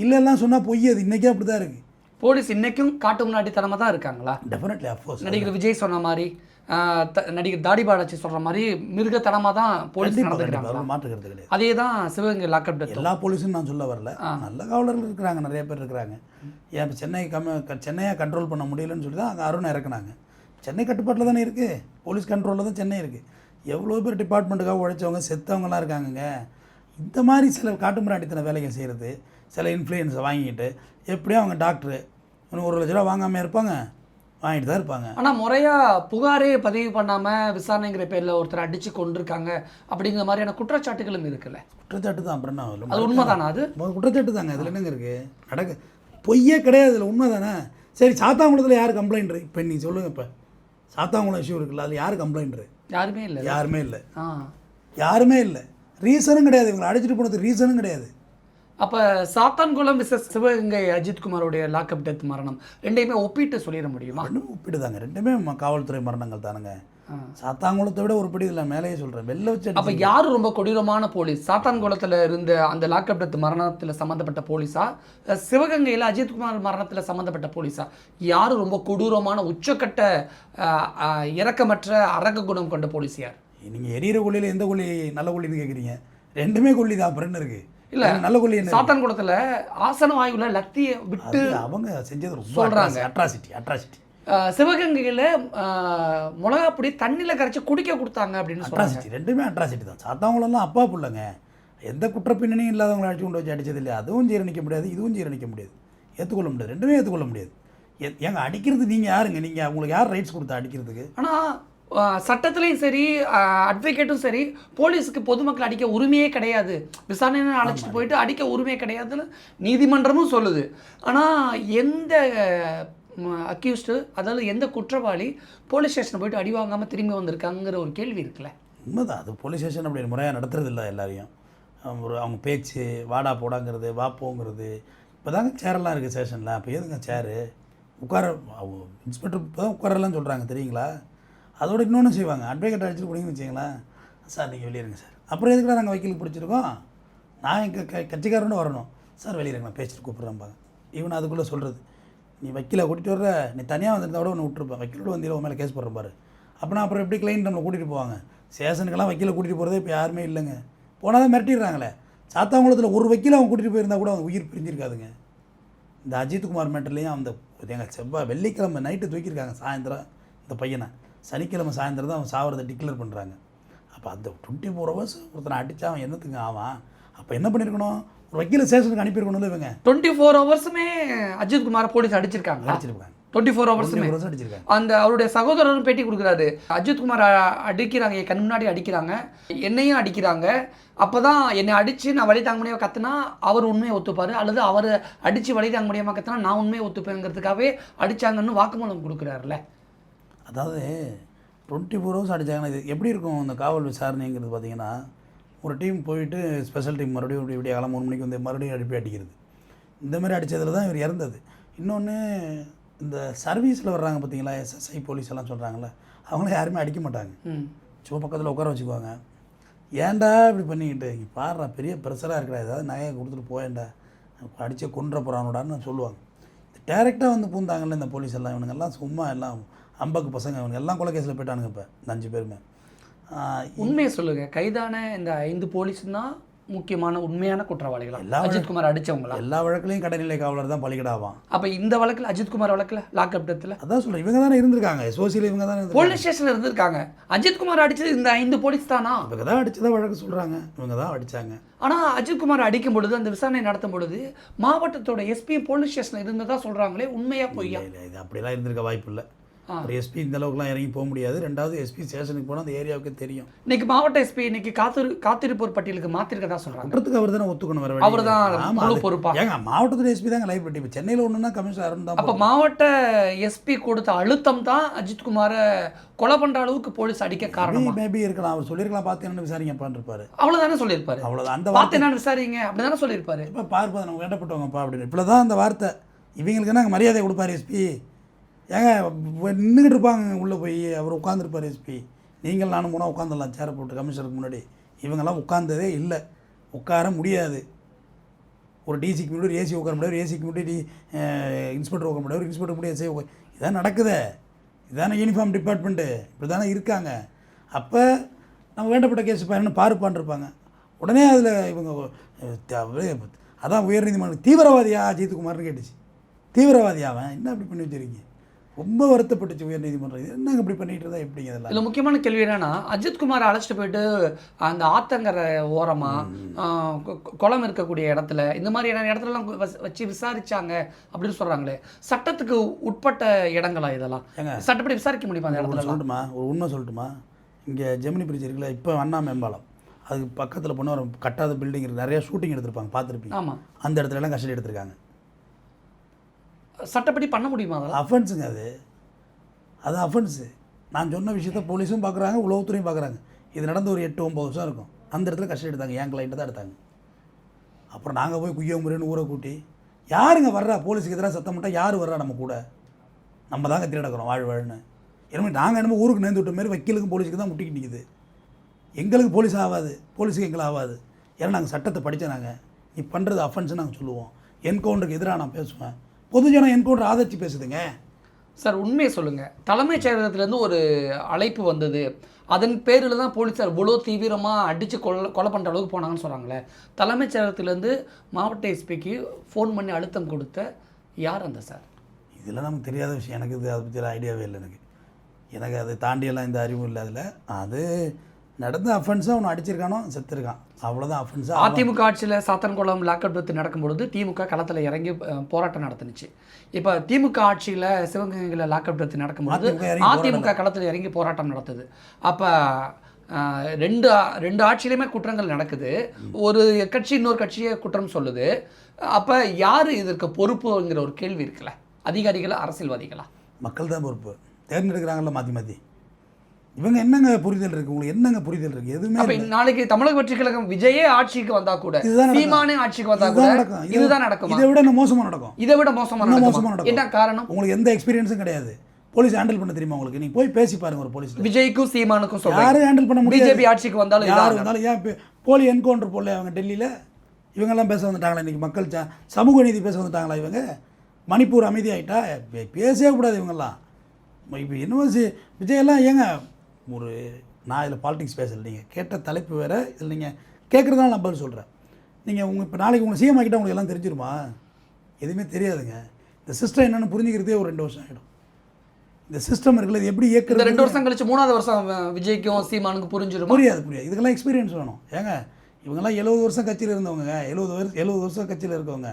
[SPEAKER 1] இல்லைலாம் சொன்னால் பொய் அது இன்றைக்கி அப்படி தான் இருக்குது
[SPEAKER 2] போலீஸ் இன்னைக்கும் காட்டு முன்னாடித்தனமா தான் இருக்காங்களா?
[SPEAKER 1] டெஃபினெட்லி அஃப்கோர்ஸ்
[SPEAKER 2] நடிகர் விஜய் சொன்ன மாதிரி நடிகர் தாடி பாலாச்சி சொல்ற மாதிரி மிருகத்தனமா தான் போலீஸ்
[SPEAKER 1] மாற்றுக்கிறது கிடையாது.
[SPEAKER 2] அதே தான் சிவகங்கை லாக்அப்
[SPEAKER 1] எல்லா போலீஸும் நான் சொல்ல வரல. நல்ல காவலர்கள் இருக்கிறாங்க நிறைய பேர் இருக்கிறாங்க. ஏன் இப்போ சென்னை கம்ம சென்னையை கண்ட்ரோல் பண்ண முடியலன்னு சொல்லி தான் அங்கே அருண் இறக்குனாங்க. சென்னை கட்டுப்பாட்டில் தானே இருக்குது போலீஸ் கண்ட்ரோலில் தான் சென்னை இருக்குது எவ்வளோ பேர் டிபார்ட்மெண்ட்டுக்காக உழைச்சவங்க செத்தவங்கலாம் இருக்காங்கங்க. இந்த மாதிரி சில காட்டுமிராண்டித்தன வேலைகள் செய்கிறது சில இன்ஃப்ளூயன்ஸை வாங்கிட்டு எப்படியும் அவங்க டாக்டரு ஒரு லட்ச ரூபா வாங்காமல் இருப்பாங்க. வாங்கிட்டு தான் இருப்பாங்க.
[SPEAKER 2] ஆனா முறையா புகாரே பதிவு பண்ணாம விசாரணைங்கிற பேர்ல ஒருத்தர் அடிச்சு கொண்டிருக்காங்க அப்படிங்கிற மாதிரியான குற்றச்சாட்டுகளும் இருக்குல்ல.
[SPEAKER 1] குற்றச்சாட்டு தான் அப்புறம் என்ன அதில்
[SPEAKER 2] அது உண்மைதானா அது?
[SPEAKER 1] முதல் குற்றச்சாட்டு தாங்க. இதில் என்னங்க இருக்குது நடக்க பொய்யே கிடையாது. இதில் உண்மை தானே சரி சாத்தாங்குளத்தில் யார் கம்ப்ளைண்ட்ரு இப்போ நீ சொல்லுங்கள் இப்போ. சாத்தாங்குளம் இஷ்யூ இருக்குல்ல அதில் யார் கம்ப்ளைண்ட்ரு
[SPEAKER 2] யாருமே இல்லை.
[SPEAKER 1] யாருமே இல்லை.
[SPEAKER 2] ஆ.
[SPEAKER 1] யாருமே இல்லை. ரீசனும் கிடையாது. இவங்களை அடிச்சிட்டு போனதுக்கு ரீசனும் கிடையாது.
[SPEAKER 2] அப்ப சாத்தான்குளம் விசஸ் சிவகங்கை அஜித்குமாரோடைய லாக்அப் டெத் மரணம் ரெண்டையுமே ஒப்பிட்டு சொல்லிட முடியுமா?
[SPEAKER 1] ரெண்டுமே ஒப்பிடுதாங்க. ரெண்டுமே ம- காவல்துறை மரணங்கள் தானுங்க. சாத்தாங்குளத்தை விட ஒரு படி இல்லை மேலேயே சொல்கிறேன் வெளில வச்சு
[SPEAKER 2] அப்ப யாரு ரொம்ப கொடூரமான போலீஸ்? சாத்தான்குளத்துல இருந்த அந்த லாக்அப் டெத் மரணத்துல சம்பந்தப்பட்ட போலீஸா? சிவகங்கையில அஜித்குமார் மரணத்துல சம்பந்தப்பட்ட போலீஸா? யாரு ரொம்ப கொடூரமான உச்சக்கட்ட இரக்கமற்ற அரக குணம் கொண்ட போலீஸ் யார்?
[SPEAKER 1] நீங்கள் எரியிற கொள்ளியில் எந்த கொள்ளி நல்ல கொல்லின்னு கேட்குறீங்க ரெண்டுமே கொல்லி தான் அப்புறம் இருக்குது
[SPEAKER 2] இல்ல,
[SPEAKER 1] நல்ல கொல்லி என்ன?
[SPEAKER 2] சாத்தான்குளத்துல ஆசன வாயுல லத்திய விட்டு
[SPEAKER 1] அவங்க செஞ்சது ரொம்ப
[SPEAKER 2] சொல்றாங்க.
[SPEAKER 1] அட்ராசிட்டி அட்ராசிட்டி
[SPEAKER 2] சிவகங்கையில மிளகா பொடி தண்ணியில கரைச்சு குடிக்க கொடுத்தாங்க அப்படின்னு
[SPEAKER 1] அட்ராசிட்டி ரெண்டுமே அட்ராசிட்டி தான். சாத்தாங்குளம்லாம் அப்பா பிள்ளைங்க. எந்த குற்றப்பின்னணியும் இல்லாதவங்களை அடிச்சு கொண்டு வச்சு அடிச்சது இல்லையா அதுவும் ஜீரணிக்க முடியாது இதுவும் ஜீரணிக்க முடியாது. ஏற்றுக்கொள்ள முடியாது ரெண்டுமே ஏற்றுக்கொள்ள முடியாது. ஏங்க அடிக்கிறது நீங்கள் யாருங்க? நீங்கள் உங்களுக்கு யார் ரைட்ஸ் கொடுத்தா அடிக்கிறதுக்கு?
[SPEAKER 2] ஆனா அஹ், சட்டத்திலையும் சரி அட்வொகேட்டும் சரி போலீஸுக்கு பொதுமக்கள் அடிக்க உரிமையே கிடையாது. விசாரணை அழைச்சிட்டு போயிட்டு அடிக்க உரிமையே கிடையாதுன்னு நீதிமன்றமும் சொல்லுது. ஆனா எந்த அக்யூஸ்டு அதாவது எந்த குற்றவாளி போலீஸ் ஸ்டேஷனை போயிட்டு அடி வாங்காம திரும்பி வந்திருக்காங்கிற ஒரு கேள்வி இருக்குல்ல.
[SPEAKER 1] உண்மைதான். அது போலீஸ் ஸ்டேஷன் அப்படி முறையாக நடத்துறது இல்லை எல்லாரையும். அவங்க ஒரு அவங்க பேச்சு வாடா போடாங்கிறது வா போங்கிறது. இப்போ தாங்க சேரெல்லாம் இருக்குது ஸ்டேஷனில் அப்போ எதுங்க சேரு உட்கார இன்ஸ்பெக்டர் இப்போ தான் உட்காரலாம் சொல்கிறாங்க தெரியுங்களா? அதோட இன்னொன்று செய்வாங்க. அட்வொகேட் அடிச்சுட்டு போனீங்கன்னு வச்சிங்களேன் சார் நீங்கள் வெளியிருங்க சார். அப்புறம் எதுக்குடா நாங்கள் வக்கீலுக்கு பிடிச்சிருக்கோம்? நான் எங்கள் க கட்சிக்காரனு வரணும். சார் வெளியிருங்க நான் பேசிட்டு கூப்பிட்றேன்பாங்க இவன் அதுக்குள்ளே சொல்கிறது நீ வக்கீலை கூட்டிகிட்டு வர்ற நீ தனியாக வந்திருந்தா கூட ஒன்று விட்டுருப்பேன் வக்கீலோட வந்து உன் மேலே கேஸ் போடுற பாரு. அப்படின்னா அப்புறம் எப்படி கிளைண்ட் நம்மளை கூட்டிகிட்டு போவாங்க? சேஷனுக்கெல்லாம் வக்கீலை கூட்டிகிட்டு போகிறதே இப்போ யாருமே இல்லைங்க. போனால் தான் மிரட்டிடுறாங்களே. சாத்தாங்குளத்தில் ஒரு வக்கீல் அவங்க கூட்டிகிட்டு போயிருந்தா கூட அவங்க உயிர் பிரிஞ்சிருக்காதுங்க. இந்த அஜித்குமார் மேட்டர்லேயும் அந்த எங்கள் செவ்வாய் வெள்ளிக்கிழமை நைட்டு தூக்கியிருக்காங்க சாயந்தரம். இந்த பையனை. சனிக்கிழமை சாயந்தரம் தான் அவன் சாவறதை டிக்ளேர் பண்ணுறாங்க அப்போ அந்த டுவெண்ட்டி ஃபோர் ஹவர்ஸ் ஒருத்தனை அடித்தா அவன் என்னத்துங்க ஆவான்? அப்போ என்ன பண்ணியிருக்கணும் ஒரு வக்கீல ஸ்டேஷனுக்கு அனுப்பியிருக்கணும்ல இவங்க.
[SPEAKER 2] டுவெண்ட்டி ஃபோர் ஹவர்ஸுமே அஜித் குமார் போலீஸ் அடிச்சிருக்காங்க.
[SPEAKER 1] அடிச்சிருப்பாங்க
[SPEAKER 2] டுவெண்ட்டி ஃபோர் ஹவர்ஸுமே
[SPEAKER 1] அடிச்சிருக்காங்க.
[SPEAKER 2] அந்த அவருடைய சகோதரரும் பேட்டி கொடுக்குறாரு. அஜித் குமார் அடிக்கிறாங்க. கண் முன்னாடி அடிக்கிறாங்க. என்னையும் அடிக்கிறாங்க. அப்பதான் என்னை அடிச்சு நான் வழி தாங்க முடியாம கத்துனா அவர் உண்மையை ஒத்துப்பாரு. அல்லது அவர் அடிச்சு வழி தாங்க முடியாம கத்துனா நான் உண்மையை ஒத்துப்பேங்கிறதுக்காகவே அடிச்சாங்கன்னு வாக்குமூலம் கொடுக்குறாருல
[SPEAKER 1] அதாவது டுவெண்ட்டி ஃபோர் ஹவர்ஸ் அடித்தாங்கன்னா இது எப்படி இருக்கும் இந்த காவல் விசாரணைங்கிறது பார்த்தீங்கன்னா ஒரு டீம் போயிட்டு ஸ்பெஷல் டீம் மறுபடியும் இப்படி விடிய காலம் மூணு மணிக்கு வந்து மறுபடியும் அடிப்பி அடிக்கிறது. இந்த மாதிரி அடித்ததில் தான் இவர் இறந்தது. இன்னொன்று இந்த சர்வீஸில் வர்றாங்க பார்த்தீங்களா எஸ்எஸ்ஐ போலீஸ் எல்லாம் சொல்கிறாங்களே அவங்கள யாருமே அடிக்க மாட்டாங்க. சும்மா பக்கத்தில் உட்கார வச்சுக்குவாங்க. ஏன்டா இப்படி பண்ணிக்கிட்டு? இங்கே பாடுறா பெரிய ப்ரெஷராக இருக்கிறா ஏதாவது நகையை கொடுத்துட்டு போயேன்டா. அடிச்சே கொன்ற போகிறானோடான்னு சொல்லுவாங்க. டேரெக்டாக வந்து பூந்தாங்கல்ல இந்த போலீஸ் எல்லாம் இவனுங்கெல்லாம் சும்மா எல்லாம் அம்பக்கு பசங்க இவனுங்க எல்லாம் கொலை கேஸில் போயிட்டானுங்க இப்போ இந்த அஞ்சு பேருமே.
[SPEAKER 2] உண்மையை சொல்லுங்க. கைதான இந்த ஐந்து போலீஸ் தான் முக்கியமான உண்மையான குற்றவாளிகளா?
[SPEAKER 1] எல்லா
[SPEAKER 2] அஜித் குமார் அடிச்சவங்களா?
[SPEAKER 1] எல்லா வழக்குலையும் கடைநிலை காவலர் தான் பலிகடாவான்
[SPEAKER 2] அப்ப இந்த வழக்குல அஜித் குமார் வழக்குல லாக்அப் டெத்தில்
[SPEAKER 1] அதான் சொல்கிறேன் இவங்க தானே இருந்திருக்காங்க சோசியல் இவங்க தானே
[SPEAKER 2] போலீஸ் ஸ்டேஷன்ல இருந்திருக்காங்க. அஜித் குமார் அடிச்சது இந்த ஐந்து போலீஸ் தானா?
[SPEAKER 1] இவங்க தான் அடிச்சதா வழக்கு சொல்கிறாங்க இவங்க தான் அடித்தாங்க
[SPEAKER 2] ஆனா அஜித் குமார் அடிக்கும் பொழுது அந்த விசாரணை நடத்தும் பொழுது மாவட்டத்தோட எஸ்பி போலீஸ் ஸ்டேஷன்ல இருந்ததா சொல்றாங்களே உண்மையா பொய்யா?
[SPEAKER 1] இது அப்படிலாம் இருந்திருக்க வாய்ப்பு இல்லை. ஒரு எஸ்பி இந்த அளவுக்குலாம் இறங்கி போக முடியாது. ரெண்டாவது எஸ்பி ஸ்டேஷனுக்கு போனால் அந்த ஏரியாவுக்கு தெரியும்.
[SPEAKER 2] இன்னைக்கு மாவட்ட எஸ்பி இன்னைக்கு காத்திரு காத்திருப்போர் பட்டியலுக்கு மாத்திருக்கதா சொல்றாங்க.
[SPEAKER 1] குற்றத்துக்கு அவர் தானே ஒத்துக்கணும் வேற
[SPEAKER 2] அவர்தான் முழு பொறுப்பா.
[SPEAKER 1] ஏங்க மாவட்டத்தில் எஸ்பி தாங்க லைவ் இப்போ சென்னையில் ஒன்றுனா கமிஷனர் தான்
[SPEAKER 2] அப்ப மாவட்ட எஸ்பி கொடுத்த அழுத்தம் தான் அஜித் குமாரை கொலை பண்ற அளவுக்கு போலீஸ் அடிக்க காரணமா?
[SPEAKER 1] மேபி இருக்கலாம். அவர் சொல்லியிருக்கலாம். பார்த்து என்ன விசாரிங்கப்பான்னு இருப்பாரு.
[SPEAKER 2] அவ்வளவுதானே சொல்லியிருப்பாரு?
[SPEAKER 1] அவ்வளோதான் அந்த
[SPEAKER 2] பார்த்து
[SPEAKER 1] வார்த்தை
[SPEAKER 2] என்ன விசாரிங்க. அப்படிதானே சொல்லியிருப்பாரு.
[SPEAKER 1] இப்போ பார்ப்பது நம்ம வேண்டப்பட்டவங்கப்பா அப்படின்னு. இவ்வளோ தான் அந்த வார்த்தை. இவங்களுக்கு என்ன மரியாதை கொடுப்பாரு எஸ்பி ஏங்க நின்றுக்கிட்டு இருப்பாங்க உள்ளே போய் அவர் உட்காந்துருப்பார் எஸ்பி நீங்கள் நானும் போனால் உட்காந்துடலாம் சேரை போட்டு கமிஷனருக்கு முன்னாடி. இவங்கெல்லாம் உட்காந்ததே இல்லை. உட்கார முடியாது. ஒரு டிசிக்கு முன்னாடி ஏசி உட்கார முடியாது ஒரு ஏசிக்கு முன்னாடி இன்ஸ்பெக்டர் உட்கார முடியாது ஒரு இன்ஸ்பெக்டர் முடியாது எஸ்ஐ உட்கார இதான் நடக்குதே. இதான யூனிஃபார்ம் டிபார்ட்மெண்ட்டு இப்படி தானே இருக்காங்க. அப்போ நம்ம வேண்டப்பட்ட கேஸ் பாருன்னு பார்ப்பான்ருப்பாங்க உடனே அதில் இவங்க அதான் உயர்நீதிமன்றம் தீவிரவாதியா அஜித்குமார்னு கேட்டுச்சு. தீவிரவாதியாவன் என்ன அப்படி பண்ணி வச்சிருக்கீங்க? ரொம்ப வருத்தப்பட்டுச்சு உயர்நீதிமன்றம். இது என்னங்க இப்படி பண்ணிட்டு இருந்தா? எப்படிங்க இதெல்லாம்?
[SPEAKER 2] இதுல முக்கியமான கேள்வி என்னன்னா அஜித் குமார் அழைச்சிட்டு போயிட்டு அந்த ஆத்தங்கரை ஓரமா குளம் இருக்கக்கூடிய இடத்துல இந்த மாதிரியான இடத்துலலாம் வச்சு விசாரிச்சாங்க அப்படின்னு சொல்றாங்களே சட்டத்துக்கு உட்பட்ட இடங்களா இதெல்லாம்? சட்டப்படி விசாரிக்க முடியுமா அந்த இடத்துல
[SPEAKER 1] சொல்லட்டுமா? ஒரு உண்மை சொல்லட்டுமா? இங்கே ஜெமினி பிரிட்ஜ் இருக்குல்ல இப்போ அண்ணா மேம்பாலம் அதுக்கு பக்கத்தில் போனால் ஒரு கட்டாத பில்டிங் இருக்குது நிறைய ஷூட்டிங் எடுத்திருப்பாங்க பார்த்துருப்பீங்க.
[SPEAKER 2] ஆமா.
[SPEAKER 1] அந்த இடத்துல எல்லாம் கஸ்டடி எடுத்திருக்காங்க.
[SPEAKER 2] சட்டப்படி பண்ண முடியுமா அதெல்லாம்?
[SPEAKER 1] அஃபென்ஸுங்க அது. அது அஃபென்ஸு நான் சொன்ன விஷயத்த போலீஸும் பார்க்குறாங்க உளவுத்துறையும் பார்க்குறாங்க இது நடந்து ஒரு எட்டு ஒம்பது வருஷம் இருக்கும். அந்த இடத்துல கஷ்டம் எடுத்தாங்க. என் கிளைண்ட்டை தான் எடுத்தாங்க. அப்புறம் நாங்கள் போய் குய்ய முறைன்னு ஊரை கூட்டி யாருங்க வர்றா? போலீஸுக்கு எதிராக சத்தம் போட்டால் யார் வர்றா நம்ம கூட? நம்ம தாங்க கத்தி நடக்கிறோம் வாழ் வாழ்னு. என்னமோ நாங்கள் என்னமோ ஊருக்கு நேர்ந்து விட்ட மாதிரி வக்கீலுக்கும் போலீஸுக்கு தான் முட்டிக்கிட்டு நிற்குது எங்களுக்கு போலீஸ் ஆகாது போலீஸுக்கு எங்களை ஆகாது ஏன்னா நாங்கள் சட்டத்தை படித்த நாங்கள் நீ பண்ணுறது அஃபென்ஸ் நாங்கள் சொல்லுவோம். என்கவுண்டருக்கு எதிராக நான் பேசுவேன். பொதுஜனம் என்கவுண்டர் ஆதரிச்சு பேசுதுங்க.
[SPEAKER 2] சார் உண்மையை சொல்லுங்க. தலைமைச் செயலகத்திலேருந்து ஒரு அழைப்பு வந்தது. அதன் பேரில் தான் போலீஸார் இவ்வளோ தீவிரமாக அடித்து கொலை கொலை பண்ணுற அளவுக்கு போனாங்கன்னு சொல்கிறாங்களே தலைமைச் செயலகத்திலேருந்து மாவட்ட எஸ்பிக்கு ஃபோன் பண்ணி அழுத்தம் கொடுத்த யார் அந்த சார்?
[SPEAKER 1] இதெல்லாம் நமக்கு தெரியாத விஷயம். எனக்கு இது அதை பற்றி ஐடியாவே இல்லை எனக்கு. எனக்கு அதை தாண்டியெல்லாம் இந்த அறிவும் இல்லை அதில். அது நடந்த அஃபென்ஸாக அவனை அடிச்சிருக்கானோ செத்துருக்கான். அவ்வளோதான் அஃபென்ஸாக
[SPEAKER 2] அதிமுக ஆட்சியில் சாத்தன்குளம் லாக்அப் டெத் நடக்கும்பொழுது திமுக களத்தில் இறங்கி போராட்டம் நடத்துனுச்சு. இப்போ திமுக ஆட்சியில் சிவகங்கையில் லாக்அப் டெத் நடக்கும்போது
[SPEAKER 1] அதிமுக
[SPEAKER 2] களத்தில் இறங்கி போராட்டம் நடத்துது. அப்போ ரெண்டு ரெண்டு ஆட்சியிலுமே குற்றங்கள் நடக்குது. ஒரு கட்சி இன்னொரு கட்சியை குற்றம் சொல்லுது. அப்போ யார் இதற்கு பொறுப்புங்கிற ஒரு கேள்வி இருக்குல்ல? அதிகாரிகளா அரசியல்வாதிகளா?
[SPEAKER 1] மக்கள் தான் பொறுப்பு. தேர்ந்தெடுக்கிறாங்கல்ல மாற்றி மாற்றி இவங்க என்னங்க புரிதல் இருக்குது உங்களுக்கு என்னங்க புரிதல் இருக்குது எதுவுமே
[SPEAKER 2] நாளைக்கு தமிழக வெற்றி கழகம் விஜயே ஆட்சிக்கு வந்தா கூட. சீமானே ஆட்சிக்கு வந்தா கூட
[SPEAKER 1] நடக்கும். இது-
[SPEAKER 2] இதுதான் நடக்குமா?
[SPEAKER 1] இதை விட இன்னும் மோசமாக நடக்கும்.
[SPEAKER 2] இதை விட மோசமா
[SPEAKER 1] இன்னும்? மோசமா நடக்கும்.
[SPEAKER 2] என்ன காரணம்?
[SPEAKER 1] உங்களுக்கு எந்த எக்ஸ்பீரியன்ஸும் கிடையாது. போலீஸ் ஹேண்டில் பண்ண தெரியுமா உங்களுக்கு? நீங்கள் போய் பேசி பாருங்க ஒரு போலீஸ்
[SPEAKER 2] விஜய்க்கும் சீமானுக்கும்
[SPEAKER 1] யாரும் ஹேண்டில் பண்ண முடியாது?
[SPEAKER 2] பிஜேபி ஆட்சிக்கு வந்தாலும்
[SPEAKER 1] யார் வந்தாலும் ஏன் போலி என்கவுண்டர் போடல அவங்க டெல்லியில்? இவங்கெல்லாம் பேச வந்துட்டாங்களா? இன்றைக்கி மக்கள் சமூக நீதி பேச வந்துட்டாங்களா இவங்க? மணிப்பூர் அமைதியாயிட்டா? பே- பேசவே கூடாது இவங்கெல்லாம். இப்போ சி- விஜயெல்லாம் ஏங்க ஒரு நான் இதில் பாலிடிக்ஸ் பேசல. நீங்கள் கேட்ட தலைப்பு வேறு இதில் நீங்கள் கேட்குறதால நான் பதில் சொல்கிறேன் நீங்கள் உங்கள் இப்போ நாளைக்கு உங்களை சிஎம் ஆக்கிட்டா உங்களுக்கு எல்லாம் தெரிஞ்சிருமா? எதுவுமே தெரியாதுங்க. இந்த சிஸ்டம் என்னென்னு புரிஞ்சுக்கிறதே ஒரு ரெண்டு வருஷம் ஆகிடும் இந்த சிஸ்டம் இருக்குல்ல இது எப்படி இயக்குறது?
[SPEAKER 2] ரெண்டு வருஷம் கழிச்சு மூணாவது வருஷம் விஜய்க்கும் சீமானுக்கும் புரிஞ்சிருமா?
[SPEAKER 1] புரியாது புரியாது. இதுக்கெல்லாம் எக்ஸ்பீரியன்ஸ் வேணும். ஏங்க இவங்கெல்லாம் எழுபது வருஷம் கட்சியில் இருந்தவங்க. எழுபது வருஷம் எழுபது வருஷம் கட்சியில் இருக்கவங்க.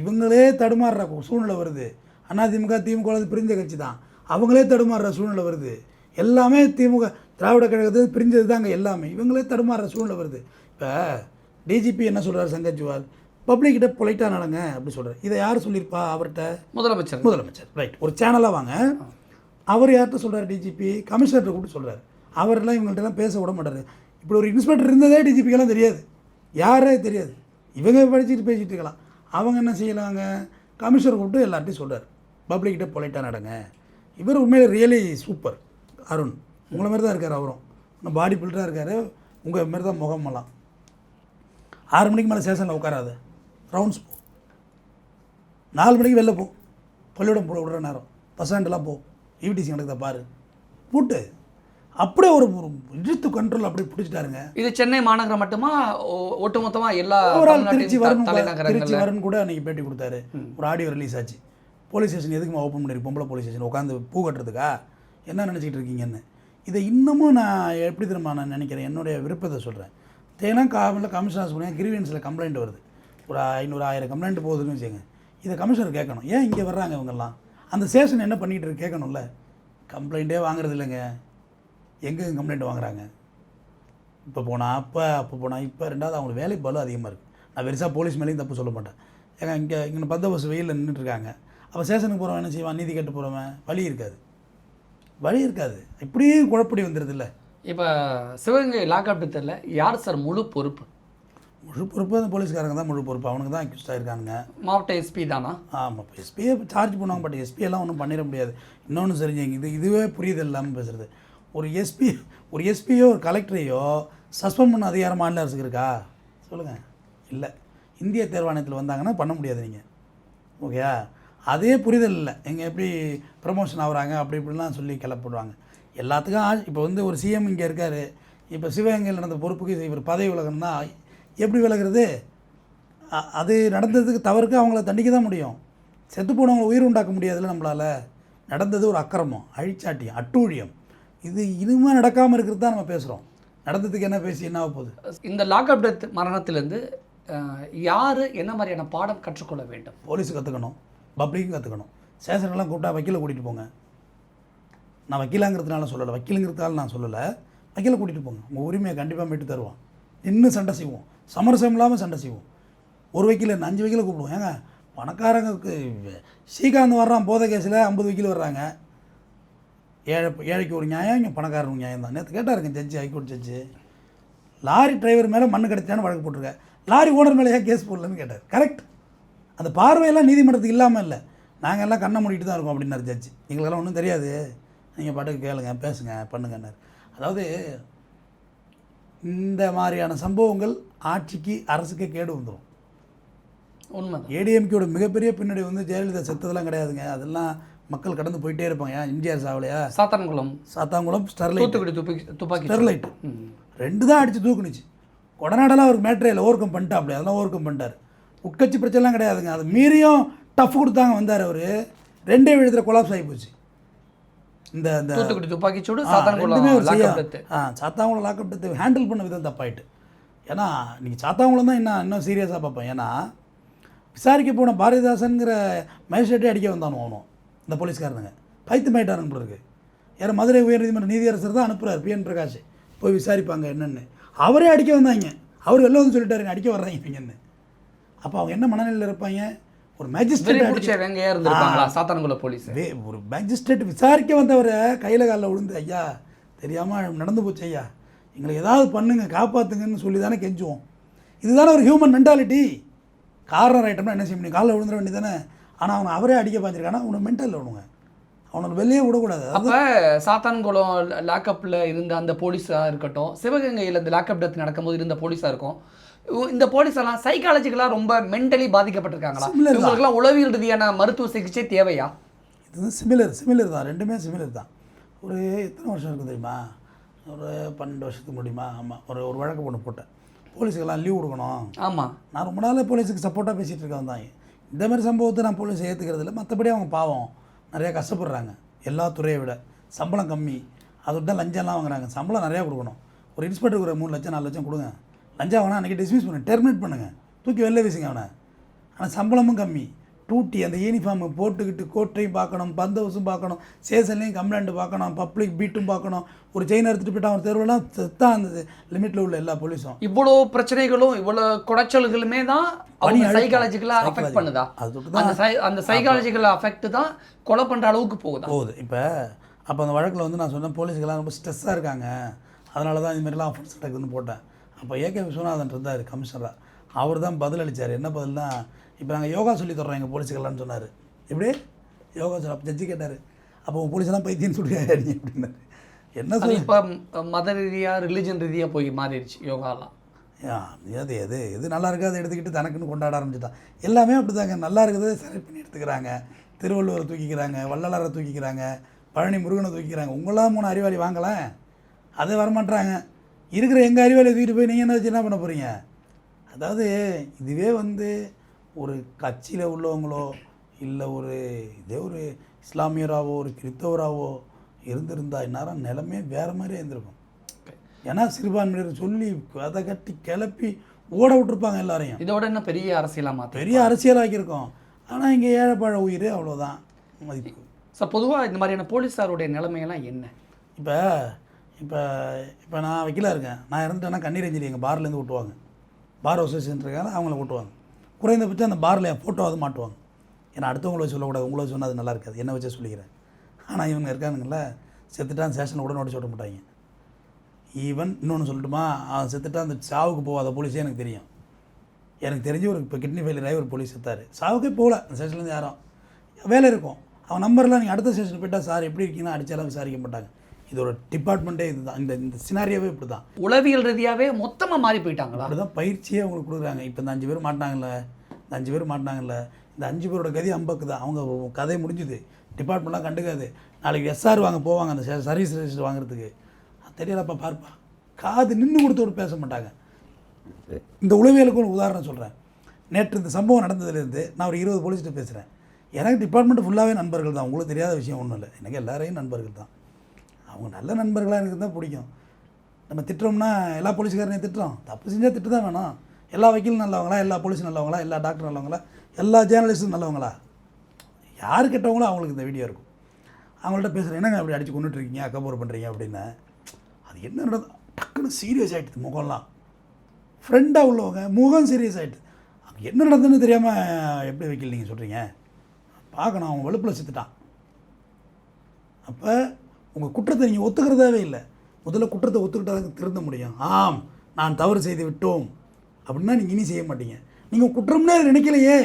[SPEAKER 1] இவங்களே தடுமாறுற சூழ்நிலை வருது. அதிமுக திமுக பிரிஞ்ச கட்சி தான். அவங்களே தடுமாறுற சூழ்நிலை வருது. எல்லாமே திமுக திராவிட கழகத்தை பிரிஞ்சது தாங்க எல்லாமே. இவங்களே தடுமாறுற சூழ்நிலை வருது. இப்போ டிஜிபி என்ன சொல்றாரு சங்கஜ்வால் பப்ளிக்கிட்ட பொலைட்டாக நடங்க அப்படி சொல்கிறார் இதை யார் சொல்லியிருப்பா அவர்கிட்ட?
[SPEAKER 2] முதலமைச்சர்.
[SPEAKER 1] முதலமைச்சர். ரைட் ஒரு சேனலாக வாங்க. அவர் யார்கிட்ட சொல்கிறார் டிஜிபி கமிஷனர்கிட்ட கூப்பிட்டு சொல்கிறார் அவரெல்லாம் இவங்கள்ட்டலாம் பேச விட மாட்டாரு. இப்படி ஒரு இன்ஸ்பெக்டர் இருந்ததே டிஜிபிக்கெல்லாம் தெரியாது. யாரே தெரியாது. இவங்க படிச்சுட்டு பேசிட்டு இருக்கலாம். அவங்க என்ன செய்யலாங்க? கமிஷனர் கூப்பிட்டு எல்லார்ட்டையும் சொல்கிறார் பப்ளிக்கிட்ட பொலைட்டாக நடங்க. இவர் உண்மையில ரியலி சூப்பர் அருண் உங்களை மாதிரி தான் இருக்கார் அவரும். இன்னும் பாடி பில்டராக இருக்கார். உங்கள் மாதிரி தான் முகமெல்லாம் ஆறு மணிக்கு மேலே ஸ்டேஷனில் உட்காராத. ரவுண்ட்ஸ் போ. நாலு மணிக்கு வெளில போ. பள்ளிக்கூடம் போட விடுற நேரம். பஸ் ஸ்டாண்டெலாம் போ. E ஈவிடிசி நடக்குதா பாரு. பூட்டு. அப்படியே ஒரு இழுத்து கண்ட்ரோல் அப்படியே பிடிச்சிட்டாருங்க.
[SPEAKER 2] இது சென்னை மாநகரம் மட்டுமா? ஒ- ஒட்டுமொத்தமா எல்லா
[SPEAKER 1] திருச்சி வரணும் திருச்சி வரணும் கூட அன்றைக்கி பேட்டி கொடுத்தாரு. ஒரு ஆடியோ ரிலீஸ் ஆச்சு. போலீஸ் ஸ்டேஷன் எதுக்குமா ஓப்பன் பண்ணிருக்கு? பொம்பளை போலீஸ் ஸ்டேஷன் உட்காந்து பூ கட்டுறதுக்கா? என்ன நினச்சிக்கிட்டு இருக்கீங்கன்னு இதை இன்னமும் நான் எப்படி திரும்ப நான் நினைக்கிறேன்? என்னுடைய விருப்பத்தை சொல்கிறேன் தேனா காவலில் கமிஷனர் சொல்லுங்கள் கிரீவியன்ஸில் கம்ப்ளைண்ட் வருது. ஒரு ஐநூறு ஆயிரம் கம்ப்ளைண்ட் போகுதுன்னு வச்சுங்க இதை கமிஷனர் கேட்கணும். ஏன் இங்கே வர்றாங்க இவங்கெல்லாம்? அந்த ஸ்டேஷன் என்ன பண்ணிகிட்டு இருக்கு கேட்கணும்ல. கம்ப்ளைண்ட்டே வாங்குறது இல்லைங்க. எங்கே கம்ப்ளைண்ட் வாங்குறாங்க? இப்போ போனால் அப்போ அப்போ போனால் இப்போ ரெண்டாவது அவங்களுக்கு வேலை பலம் அதிகமாக இருக்குது நான் பெருசாக போலீஸ் மேலேயும் தப்பு சொல்ல மாட்டேன். ஏங்க இங்கே இங்கே பந்தோபஸ்து வெயிலில் நின்றுட்டுருக்காங்க அப்போ ஸ்டேஷனுக்கு போகிறவன் என்ன செய்வான்? நீதி கேட்டு போகிறவன் வழி இருக்காது. வழி இருக்காது. இப்படியே குழப்படி வந்துடுது இல்லை
[SPEAKER 2] இப்ப சிவகங்கை லாக்அப் டெத்தில் யார் சார் முழு பொறுப்பு?
[SPEAKER 1] முழு பொறுப்பு அந்த போலீஸ்காரங்க தான் முழு பொறுப்பு. அவனுக்கு தான் அக்யூஸ்ட் ஆயிருக்கானுங்க.
[SPEAKER 2] மாவட்ட எஸ்பி தானா?
[SPEAKER 1] ஆமாம் இப்போ எஸ்பியை சார்ஜ் பண்ணுவாங்க பட் எஸ்பி எல்லாம் ஒன்றும் பண்ணிட முடியாது. இன்னொன்று தெரிஞ்சுங்க இது இதுவே புரியுது இல்லாமல் பேசுகிறது ஒரு எஸ்பி ஒரு எஸ்பியோ ஒரு கலெக்டரையோ சஸ்பெண்ட் பண்ண அதிகாரம் மாநில அரசுக்கு இருக்கா? சொல்லுங்கள் இல்லை. இந்திய தேர்வாணையத்தில் வந்தாங்கன்னா பண்ண முடியாது நீங்கள் ஓகேயா? அதே புரிதல் இல்லை. எங்கே எப்படி ப்ரமோஷன் ஆகுறாங்க அப்படி இப்படிலாம் சொல்லி கிளப்பிடுவாங்க. எல்லாத்துக்கும் ஆ- இப்போ வந்து ஒரு சிஎம் இங்கே இருக்கார். இப்போ சிவகங்கையில் நடந்த பொறுப்புக்கு இவர் பதவி விலகணும்னா எப்படி விலகிறது? அது நடந்ததுக்கு தவறுக்கு அவங்கள தண்டிக்க தான் முடியும். செத்து போனவங்களை உயிர் உண்டாக்க முடியாதுல்ல நம்மளால். நடந்தது ஒரு அக்கிரமம் அழிச்சாட்டியம் அட்டூழியம். இது இனிமேல் நடக்காமல் இருக்கிறது தான் நம்ம பேசுகிறோம் நடந்ததுக்கு என்ன பேசி என்ன போகுது?
[SPEAKER 2] இந்த லாக்அப் டெத் மரணத்திலிருந்து யாரு என்ன மாதிரியான பாடம் கற்றுக்கொள்ள வேண்டும்?
[SPEAKER 1] போலீஸ் கற்றுக்கணும் பப்ளிக்கும் கற்றுக்கணும். ஸ்டேஷன்லாம் கூப்பிட்டா வக்கீலை கூட்டிகிட்டு போங்க. நான் வக்கீலாங்கிறதுனால சொல்லலை. வக்கீலுங்கிறதுனால நான் சொல்லலை. வக்கீலை கூட்டிகிட்டு போங்க. உங்கள் உரிமையை கண்டிப்பாக மீட்டு தருவான். இன்னும் சண்டை செய்வோம். சமரசம் இல்லாமல் சண்டை செய்வோம். ஒரு வக்கீல் அஞ்சு வக்கீலை கூப்பிடுவோம். ஏங்க பணக்காரங்களுக்கு ஸ்ரீகாந்த் வர்றான் போதை கேஸில் ஐம்பது வக்கீல் வர்றாங்க. ஏழை ஏழைக்கு ஒரு நியாயம் இங்கே பணக்காரனுக்கு நியாயம் தான். நேற்று கேட்டாருங்க judge high court judge. Lorry driver மேலே மண்ணு கிடைச்சான்னு வழக்கு போட்டிருக்கேன் லாரி ஓனர் மேலே ஏன் கேஸ் போடலன்னு கேட்டார். கரெக்ட். அந்த பார்வையெல்லாம் நீதிமன்றத்துக்கு இல்லாமல் இல்லை. நாங்கள் எல்லாம் கண்ணை மூடிட்டு தான் இருக்கோம் அப்படின்னாரு ஜட்ஜி எங்களுக்கெல்லாம் ஒன்றும் தெரியாது. நீங்கள் பாட்டுக்கு கேளுங்க பேசுங்க பண்ணுங்கன்னாரு. அதாவது இந்த மாதிரியான சம்பவங்கள் ஆட்சிக்கு அரசுக்கு கேடு வந்துடும்
[SPEAKER 2] உண்மைதான்.
[SPEAKER 1] ஏடிஎம்கேயோட மிகப்பெரிய பின்னடை வந்து ஜெயலலிதா செத்ததெல்லாம் கிடையாதுங்க. அதெல்லாம் மக்கள் கடந்து போயிட்டே இருப்பாங்க. ஏன்? எம்ஜிஆர் சாவலையா?
[SPEAKER 2] சாத்தான்குளம்.
[SPEAKER 1] சாத்தாங்குளம் ஸ்டெர்லைட்
[SPEAKER 2] தூத்துக்குடி துப்பாக்கி துப்பாக்கி
[SPEAKER 1] ஸ்டெர்லைட். ரெண்டு தான் அடித்து தூக்குனுச்சு. கொடநாடெல்லாம் அவருக்கு மேட்ரே இல்லை. ஓவர் கம் பண்ணிட்டாப்டி அதெல்லாம் ஓவர் கம் பண்ணிட்டார். உட்கட்சி பிரச்சனைலாம் கிடையாதுங்க. அது மீறியும் டஃப் கொடுத்தாங்க வந்தார் அவர். ரெண்டே விழுத்துல கொலாப்ஸ் ஆகி போச்சு. இந்த இந்த
[SPEAKER 2] தூத்துக்குடி துப்பாக்கி சூடு
[SPEAKER 1] ஆ, ரெண்டுமே செய்ய- சாத்தாங்குளம் லாக்அப் டெத்து ஹேண்டில் பண்ண விதம் தப்பாயிட்டு. ஏன்னா இன்னைக்கு சாத்தாங்குளம் தான் இன்னும் இன்னும் சீரியஸாக பார்ப்பேன் ஏன்னா விசாரிக்க போன பாரதிதாசன்கிற மேஜிஸ்ட்ரேட்டே அடிக்க வந்தானு அவனும் இந்த போலீஸ்காரனுங்க. பைத்தியமாயிட்டாருன்னு இருக்கு. யார் மதுரை உயர்நீதிமன்ற நீதியரசர் தான் அனுப்புகிறார் பிஎன் பிரகாஷ். போய் விசாரிப்பாங்க என்னென்னு. அவரே அடிக்க வந்தாங்க. அவர் வெளில வந்து சொல்லிட்டாருங்க அடிக்க வர்றாங்க இவங்கன்னு. அப்போ அவங்க என்ன மனநிலையில் இருப்பாங்க? ஒரு மேஜிஸ்ட்ரேட்
[SPEAKER 2] போலீஸ்
[SPEAKER 1] ஒரு மேஜிஸ்ட்ரேட் விசாரிக்க வந்தவரை கையில் காலில் விழுந்து ஐயா தெரியாமல் நடந்து போச்சு ஐயா. எங்களை ஏதாவது பண்ணுங்க காப்பாற்றுங்கன்னு சொல்லி தானே கெஞ்சுவோம். இதுதானே ஒரு ஹியூமன் மென்டாலிட்டி காரணம் ரைட்டம்னா என்ன செய்ய முடியும்? காலில் விழுந்துட வேண்டியதானே ஆனால் அவனை அவரே அடிக்க பார்த்துருக்கானா? அவனை மென்டல் விடுங்க. அவனை வெளியே விடக்கூடாது.
[SPEAKER 2] அப்ப சாத்தான்குளம் லாக்அப்ல இருந்த அந்த போலீஸா இருக்கட்டும் சிவகங்கையில் இந்த லாக்அப் டெத் நடக்கும்போது இருந்த போலீஸா இருக்கும். இந்த போலீஸ் எல்லாம் சைக்காலஜிக்கலா ரொம்ப மென்டலி பாதிக்கப்பட்டிருக்காங்களா. இவங்களுக்குலாம் உளவியல் ரீதியான மருத்துவ சிகிச்சை தேவையா?
[SPEAKER 1] இது வந்து சிமிலர் சிமிலர் தான். ரெண்டுமே சிமிலர் தான். ஒரு எத்தனை வருஷம் இருக்குது தெரியுமா? ஒரு பன்னெண்டு வருஷத்துக்கு முடியுமா? ஆமாம் ஒரு ஒரு வழக்கு ஒன்று போட்டேன். போலீஸுக்கெல்லாம் லீவ் கொடுக்கணும்.
[SPEAKER 2] ஆமா.
[SPEAKER 1] நான் ரொம்ப நாள் போலீஸுக்கு சப்போர்ட்டாக பேசிகிட்டு இருக்கவன் தான். இந்த மாதிரி சம்பவத்தை நான் போலீஸை ஏற்றுக்கிறது இல்லை. மற்றபடி அவங்க பாவம். நிறையா கஷ்டப்படுறாங்க. எல்லா துறையை விட. சம்பளம் கம்மி. அதை விட்டு தான் லஞ்சம்லாம் வாங்குறாங்க. சம்பளம் நிறையா கொடுக்கணும். ஒரு இன்ஸ்பெக்டருக்கு ஒரு மூணு லட்சம் நாலு லட்சம் கொடுங்க. லஞ்சம் வாங்கினா அன்றைக்கி டிஸ்மிஸ் பண்ணு. டெர்மினேட் பண்ணுங்கள் தூக்கி வெளில வீசுங்க அவனை. ஆனால் சம்பளமும் கம்மி. டூட்டி அந்த யூனிஃபார்மை போட்டுக்கிட்டு கோட்டையும் பார்க்கணும் பந்தோபஸ்தும் பார்க்கணும் ஸ்டேஷன்லேயும் கம்ப்ளைண்ட் பார்க்கணும் பப்ளிக் பீட்டும் பார்க்கணும். ஒரு செயின் எடுத்துகிட்டு போயிட்டு அவன் தெருவெல்லாம் தான் அந்த லிமிட்டில் உள்ள எல்லா போலீஸும்
[SPEAKER 2] இவ்வளோ பிரச்சனைகளும் இவ்வளோ குடைச்சல்களுமே தான் அவங்க
[SPEAKER 1] அழுத்தம்.
[SPEAKER 2] சைக்காலஜிக்கலா அஃபெக்ட். பண்ணுதா? அந்த சை அந்த சைக்காலஜிக்கல் அஃபெக்ட் தான் கொலை பண்ற அளவுக்கு போகுதா?
[SPEAKER 1] போகுது. இப்போ அப்போ அந்த வழக்கில் வந்து நான் சொன்னேன் போலீஸுக்கெல்லாம் ரொம்ப ஸ்ட்ரெஸ்ஸாக இருக்காங்க. அதனால தான் இது மாதிரிலாம் அஃபென்ஸ் நடக்குதுன்னு போட்டேன். அப்போ ஏகே விஸ்வநாதன் இருந்தார் கமிஷனராக அவர் தான் பதில் அளித்தார் என்ன பதில்னா இப்போ நாங்கள் யோகா சொல்லி தர்றோம் எங்கள் போலீஸுக்கெல்லாம்னு சொன்னார். எப்படி? யோகா சொல்ல ஜட்ஜி கேட்டார். அப்போ உங்கள் போலீஸெல்லாம் பைத்தியன்னு சொல்லி நீ அப்படின்னாரு. என்ன
[SPEAKER 2] அது
[SPEAKER 1] சொல்
[SPEAKER 2] இப்போ மத ரீதியா ரிலிஜன் ரீதியா போய் மாறிடுச்சு யோகாலாம்.
[SPEAKER 1] அது எது எது நல்லா இருக்கோ அதை எடுத்துக்கிட்டு தனக்குன்னு கொண்டாட ஆரம்பிச்சுட்டான் எல்லாமே அப்படிதாங்க. நல்லா இருக்கிறத செலக்ட் பண்ணி எடுத்துக்கிறாங்க. திருவள்ளுவரை தூக்கிக்கிறாங்க வள்ளலாரை தூக்கிக்கிறாங்க பழனி முருகனை தூக்கிக்கிறாங்க. உங்களாம் மூணு அறிவாளி வாங்கலாம் அது வரமாட்றாங்க. இருக்கிற எங்கள் அறிவாளி தூக்கிட்டு போய் நீங்கள் என்ன வச்சு என்ன பண்ண போகிறீங்க அதாவது இதுவே வந்து ஒரு கட்சியில் உள்ளவங்களோ இல்லை ஒரு இதே ஒரு இஸ்லாமியராவோ ஒரு கிறித்தவராவோ இருந்திருந்தா இந்நேரம் நிலமே வேறு மாதிரி இருந்திருக்கும். ஏன்னா சிறுபான்மையினர் சொல்லி அதை கட்டி கிளப்பி ஓட விட்டுருப்பாங்க எல்லாரையும்.
[SPEAKER 2] இதோட என்ன பெரிய அரசியலா மாற்றி
[SPEAKER 1] பெரிய அரசியலாக்கியிருக்கோம். ஆனால் இங்கே ஏழைப்பாழ உயிர் அவ்வளோதான் மதிப்பு.
[SPEAKER 2] ஸோ பொதுவா இந்த மாதிரியான போலீஸாருடைய நிலைமையெல்லாம் என்ன?
[SPEAKER 1] இப்போ இப்போ இப்போ நான் வக்கீலாக இருக்கேன். நான் இறந்துட்டேன்னா கண்ணீர் அஞ்சலி எங்கள் பார்லேருந்து விட்டுவாங்க பார் அசோசியேஷன் இருக்காங்க அவங்கள விட்டுவாங்க குறைந்தபட்சம் அந்த பாரில் என் ஃபோட்டோவாவது மாட்டுவாங்க. ஏன்னா அடுத்தவங்கள சொல்லக்கூடாது உங்களை சொன்னால் அது நல்லா இருக்காது. என்ன வச்சே சொல்லிக்கிறேன். ஆனால் இவங்க இருக்கானுங்கள செத்துட்டான் சேஷனில் உடனே ஓடிச்சு விட மாட்டாங்க. ஈவன் இன்னொன்று சொல்லட்டுமா அவன் செத்துட்டான் அந்த சாவுக்கு போகாத போலீஸே எனக்கு தெரியும். எனக்கு தெரிஞ்சு ஒரு இப்போ கிட்னி ஃபெயிலியர் ஆகி ஒரு போலீஸ் செத்தார். சாவுக்கே போகல அந்த ஸ்டேஷன்லேருந்து யாரும். வேலை இருக்கும். அவன் நம்பர்லாம் நீங்கள் அடுத்த ஸ்டேஷன் போயிட்டால் சார் எப்படி இருக்கீங்கன்னா அடிச்சாலும் விசாரிக்க மாட்டாங்க. இது ஒரு டிபார்ட்மெண்ட்டே இதுதான். இந்த இந்த சினாரியாவே இப்படி தான்
[SPEAKER 2] உளவியல் ரீதியாவே மொத்தமா மாறி போயிட்டாங்களா?
[SPEAKER 1] அப்படி தான் பயிற்சியே அவங்களுக்கு கொடுக்குறாங்க. இப்போ இந்த அஞ்சு பேர் மாட்டினாங்கல்ல இந்த அஞ்சு பேர் மாட்டினாங்கல்ல இந்த அஞ்சு பேரோட கதி அம்பக்கு தான் அவங்க கதை முடிஞ்சுது. டிபார்ட்மெண்ட்லாம் கண்டுக்காது. நாளைக்கு எஸ்ஆர் வாங்க போவாங்க அந்த சர்வீஸ் ரெஜிஸ்டர் வாங்குறதுக்கு. அது தெரியலப்பா பார்ப்பா. காது நின்று கொடுத்தோடு பேச மாட்டாங்க. இந்த உளவியலுக்கு ஒரு உதாரணம் சொல்கிறேன் நேற்று இந்த சம்பவம் நடந்ததுலேருந்து நான் ஒரு இருபது போலீஸ்கிட்ட பேசுகிறேன் எனக்கு டிபார்ட்மெண்ட் ஃபுல்லாகவே நண்பர்கள் தான். உங்களுக்கு தெரியாத விஷயம் ஒன்றும் இல்லை. எனக்கு எல்லாரையும் நண்பர்கள் தான். அவங்க நல்ல நண்பர்களாக எனக்கு தான் பிடிக்கும். நம்ம திட்டுறோம்னா எல்லா போலீஸ்காரனையும் திட்டுறோம். தப்பு செஞ்சால் திட்டு தான் வேணும். எல்லா வக்கீலும் நல்லவங்களா? எல்லா போலீஸும் நல்லவங்களா? எல்லா டாக்டர் நல்லவங்களா? எல்லா ஜேர்னலிஸ்டும் நல்லவங்களா? யார் கெட்டவங்களோ அவங்களுக்கு இந்த வீடியோ இருக்கும். அவங்கள்ட்ட பேசுகிறேன் என்னங்க அப்படி அடித்து கொண்டுட்டு இருக்கீங்க? அக்கபோர் பண்ணுறீங்க அப்படின்னு. அது என்ன நடந்தது டக்குன்னு சீரியஸ் ஆகிடுது முகம்லாம். ஃப்ரெண்டாக உள்ளவங்க முகம் சீரியஸ் ஆகிடுது அங்கே என்ன நடந்ததுன்னு தெரியாமல் எப்படி வைக்கல நீங்கள் சொல்கிறீங்க பார்க்கணும். அவன் வெளுப்பில் செத்துட்டான். அப்போ உங்கள் குற்றத்தை நீங்கள் ஒத்துக்கிறதாவே இல்லை. முதல்ல குற்றத்தை ஒத்துக்கிட்டா தான் திருந்த முடியும். ஆம் நான் தவறு செய்து விட்டோம். அப்படின்னா நீங்கள் இனி செய்ய மாட்டீங்க. நீங்கள் குற்றம்னே நினைக்கலையே.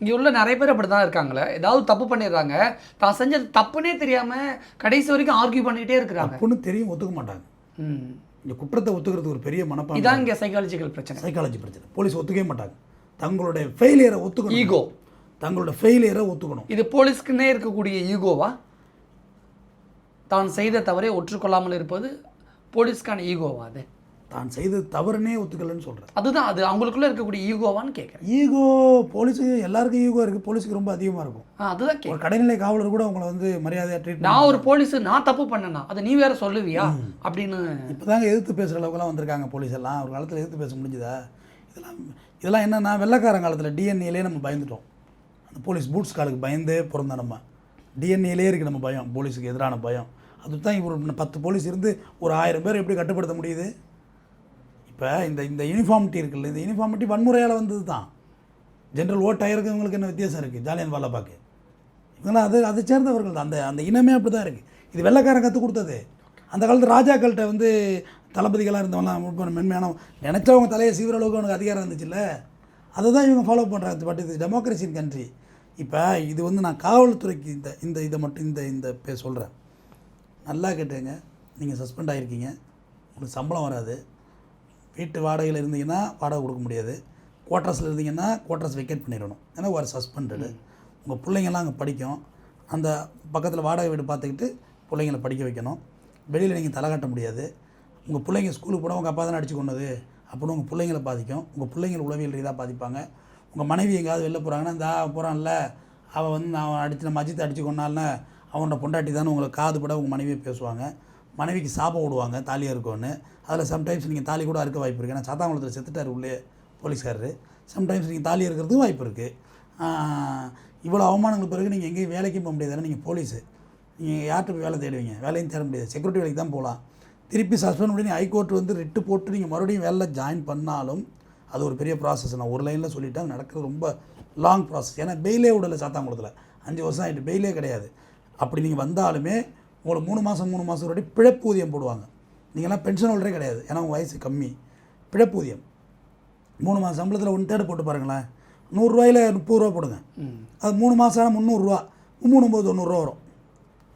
[SPEAKER 2] இங்கே உள்ள நிறைய பேர் அப்படி தான் இருக்காங்களே. ஏதாவது தப்பு பண்ணிடுறாங்க. தான் செஞ்சது தப்புனே தெரியாமல் கடைசி வரைக்கும் ஆர்கியூ பண்ணிகிட்டே இருக்கிறாங்க.
[SPEAKER 1] தப்புன்னு தெரியும் ஒத்துக்க மாட்டாங்க.
[SPEAKER 2] ம்.
[SPEAKER 1] இந்த குற்றத்தை ஒத்துக்கிறது ஒரு பெரிய மனப்பான்மை.
[SPEAKER 2] இதான் இங்கே சைக்காலஜிக்கல் பிரச்சனை.
[SPEAKER 1] சைக்காலஜி பிரச்சனை. போலீஸ் ஒத்துக்கவே மாட்டாங்க. தங்களுடைய ஃபெயிலியரை ஒத்துக்கணும்.
[SPEAKER 2] ஈகோ
[SPEAKER 1] தங்களோட ஃபெயிலியரை ஒத்துக்கணும்.
[SPEAKER 2] இது போலீஸ்க்குன்னே இருக்கக்கூடிய ஈகோவா தான் செய்த தவறை ஒற்றுக்கொள்ளாமல் இருப்பது போலீஸ்க்கான ஈகோவா அது?
[SPEAKER 1] தான் செய்தது தவறுனே ஒத்துக்கலன்னு சொல்கிறேன்
[SPEAKER 2] அதுதான் அது அவங்களுக்குள்ள இருக்கக்கூடிய ஈகோவான்னு கேட்குறேன்
[SPEAKER 1] ஈகோ போலீஸுக்கு எல்லாருக்கும் ஈகோ இருக்குது போலீஸுக்கு ரொம்ப அதிகமாக இருக்கும்.
[SPEAKER 2] அதுதான்
[SPEAKER 1] ஒரு கடைநிலை காவலர் கூட உங்களை வந்து மரியாதையாக ட்ரீட்
[SPEAKER 2] நான் ஒரு போலீஸ் நான் தப்பு பண்ணேனா? அதை நீ வேற சொல்லுவியா? அப்படின்னு
[SPEAKER 1] இப்போ தாங்க எதிர்த்து பேசுகிற அளவுக்குலாம் வந்திருக்காங்க போலீஸ் எல்லாம் ஒரு காலத்தில் எதிர்த்து பேச முடிஞ்சுதா? இதெல்லாம் இதெல்லாம் என்னன்னா வெள்ளைக்காரன் காலத்தில் டிஎன்ஏலே நம்ம பயந்துட்டோம். அந்த போலீஸ் பூட்ஸ் காலுக்கு பயந்தே பிறந்தோம் நம்ம. டிஎன்ஏலே இருக்குது நம்ம பயம் போலீஸுக்கு எதிரான பயம். அதுதான் இவர் பத்து போலீஸ் இருந்து ஒரு ஆயிரம் பேர் எப்படி கட்டுப்படுத்த முடியுது? இப்போ இந்த இந்த யூனிஃபார்மிட்டி இருக்குல்ல இந்த யூனிஃபார்மிட்டி வன்முறையால் வந்தது தான் ஜென்ரல் ஓட்டாயிருக்கு இவங்களுக்கு என்ன வித்தியாசம் இருக்குது ஜாலியன் வாலாபாக்கு. இவங்களாம் அது அதை சேர்ந்தவர்கள் தான். அந்த அந்த இனமே அப்படி தான் இருக்குது இது வெள்ளைக்காரன் கற்றுக் கொடுத்தது. அந்த காலத்து ராஜாக்கள்கிட்ட வந்து தளபதிகளாக இருந்தவங்களாம் மென்மையான நினச்சவங்க தலையை சீவிர அளவுக்கு அவனுக்கு அதிகாரம் இருந்துச்சுல்ல? அதை தான் இவங்க ஃபாலோ பண்ணுறாங்க பட் இது டெமோக்ரஸின் கண்ட்ரி இப்போ இது வந்து நான் காவல்துறைக்கு இந்த இந்த இதை மட்டும் இந்த இந்த பே சொல்கிறேன் நல்லா கேட்டுங்க. நீங்கள் சஸ்பெண்ட் ஆகிருக்கீங்க. உங்களுக்கு சம்பளம் வராது. வீட்டு வாடகையில் இருந்தீங்கன்னா வாடகை கொடுக்க முடியாது. குவார்ட்டர்ஸில் இருந்தீங்கன்னா குவார்ட்டர்ஸ் வெக்கேட் பண்ணிடணும். ஏன்னா ஒரு சஸ்பெண்டடு. உங்கள் பிள்ளைங்கள்லாம் அங்கே படிக்கும். அந்த பக்கத்தில் வாடகை வீடு பார்த்துக்கிட்டு பிள்ளைங்களை படிக்க வைக்கணும். வெளியில் நீங்கள் தலை காட்ட முடியாது. உங்கள் பிள்ளைங்க ஸ்கூலுக்கு போனால் உங்கள் அப்பா தானே அடிச்சு கொண்டது அப்படின்னு உங்கள் பிள்ளைங்களை பாதிக்கும். உங்கள் பிள்ளைங்கள் உளவியல் ரீதியாக பாதிப்பாங்க. உங்கள் மனைவி எங்கேயாவது வெளில போகிறாங்கன்னா இந்த போகிறான்ல அவள் வந்து நான் அடிச்சு நம்ம அஜித்தை அடிச்சு கொண்டாள்னு அவனோட பொண்டாட்டி தானே உங்களை காது பட உங்கள் மனைவியை பேசுவாங்க. மனைவிக்கு சாபம் விடுவாங்க தாலியாக இருக்கும்னு. அதில் சம்டைம்ஸ் நீங்கள் தாலி கூட அறுக்க வாய்ப்பு இருக்குது ஏன்னா சாத்தாங்குளத்தில் செத்துட்டார் உள்ளே போலீஸ்காரரு. சம்டைம்ஸ் நீங்கள் தாலி இருக்கிறதுக்கு வாய்ப்பு இருக்குது இவ்வளோ அவமானங்கள் பிறகு நீங்கள் எங்கேயும் வேலைக்கும் போக முடியாது. நீங்கள் போலீஸு. நீங்கள் யார்கிட்ட வேலை தேடுவீங்க? வேலையும் தேட முடியாது. செக்யூரிட்டி வேலைக்கு தான் போகலாம். திருப்பி சஸ்பெண்ட் பண்ணி ஹைகோர்ட் வந்து ரிட்டு போட்டு நீங்கள் மறுபடியும் வேலை ஜாயின் பண்ணாலும் அது ஒரு பெரிய ப்ராசஸ் நான் ஒரு லைனில் சொல்லிட்டேன். நடக்கிறது ரொம்ப லாங் ப்ராசஸ் ஏன்னா பெயிலே விடலை சாத்தாங்குளத்தில் அஞ்சு வருஷம் ஆகிட்டு பெயிலே கிடையாது. அப்படி நீங்கள் வந்தாலுமே உங்களுக்கு மூணு மாதம் மூணு மாதம் வரைக்கும் பிழப்பூதியம் போடுவாங்க. நீங்கள்லாம் பென்ஷன் ஹோல்டரே கிடையாது. ஏன்னா உங்கள் வயசு கம்மி. பிழப்பூதியம். மூணு மாதம் சம்பளத்தில் ஒன்று தேர்டு போட்டு பாருங்களேன். நூறுரூவாயில் முப்பது ரூபா போடுங்க. அது மூணு மாதம் ஆனால் முந்நூறுரூவா மூணு ஒம்பது தொண்ணூறுரூவா வரும்.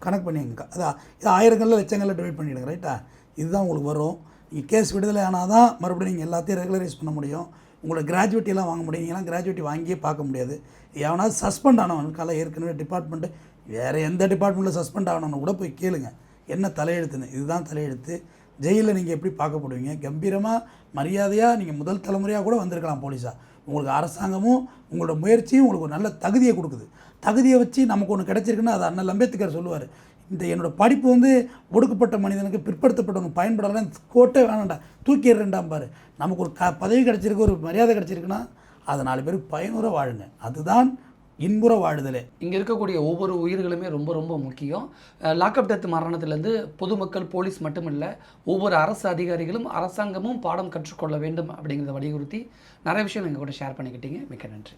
[SPEAKER 1] கணக்கு பண்ணிங்க அதான் இது ஆயிரங்களில் லட்சங்களில் டிவைட் பண்ணிவிடுங்க ரைட்டா இதுதான் உங்களுக்கு வரும். நீங்கள் கேஸ் விடுதலை ஆனால் தான் மறுபடியும் நீங்கள் எல்லாத்தையும் ரெகுலரைஸ் பண்ண முடியும். உங்களோட கிராஜுவேட்டி எல்லாம் வாங்க முடியும். நீங்களாம் கிராஜுவேட்டி வாங்கியே பார்க்க முடியாது. எவனாவது சஸ்பெண்ட் ஆனவனுக்கால ஏற்கனவே டிபார்ட்மெண்ட்டு வேறு எந்த டிபார்ட்மெண்ட்டில் சஸ்பெண்ட் ஆகணும்னு கூட போய் கேளுங்க. என்ன தலையெழுத்துன்னு? இதுதான் தலையெழுத்து. ஜெயிலில் நீங்கள் எப்படி பார்க்கப்படுவீங்க கம்பீரமாக மரியாதையாக நீங்கள் முதல் தலைமுறையாக கூட வந்திருக்கலாம் போலீஸாக உங்களுக்கு அரசாங்கமும் உங்களோட முயற்சியும் உங்களுக்கு ஒரு நல்ல தகுதியை கொடுக்குது. தகுதியை வச்சு நமக்கு ஒன்று கிடச்சிருக்குன்னா அது அண்ணல் அம்பேத்கர் சொல்லுவார். இந்த என்னோடய படிப்பு வந்து ஒடுக்கப்பட்ட மனிதனுக்கு பிற்படுத்தப்பட்டவங்க பயன்படலாம் கோட்டே வேணாண்டா தூக்கிடுறேன்டாம் பாரு. நமக்கு ஒரு க பதவி கிடச்சிருக்கு ஒரு மரியாதை கிடச்சிருக்குன்னா அதை நாலு பேருக்கு பயனுற வாழுங்க. அதுதான் இன்புற வாழுதலே.
[SPEAKER 2] இங்கே இருக்கக்கூடிய ஒவ்வொரு உயிர்களுமே ரொம்ப ரொம்ப முக்கியம். லாக்அப் டெத் மரணத்திலேருந்து பொதுமக்கள் போலீஸ் மட்டுமில்லை ஒவ்வொரு அரசு அதிகாரிகளும் அரசாங்கமும் பாடம் கற்றுக்கொள்ள வேண்டும் அப்படிங்கிறத வலியுறுத்தி நிறைய விஷயம் எங்கள் கூட ஷேர் பண்ணிக்கிட்டீங்க. மிக்க நன்றி.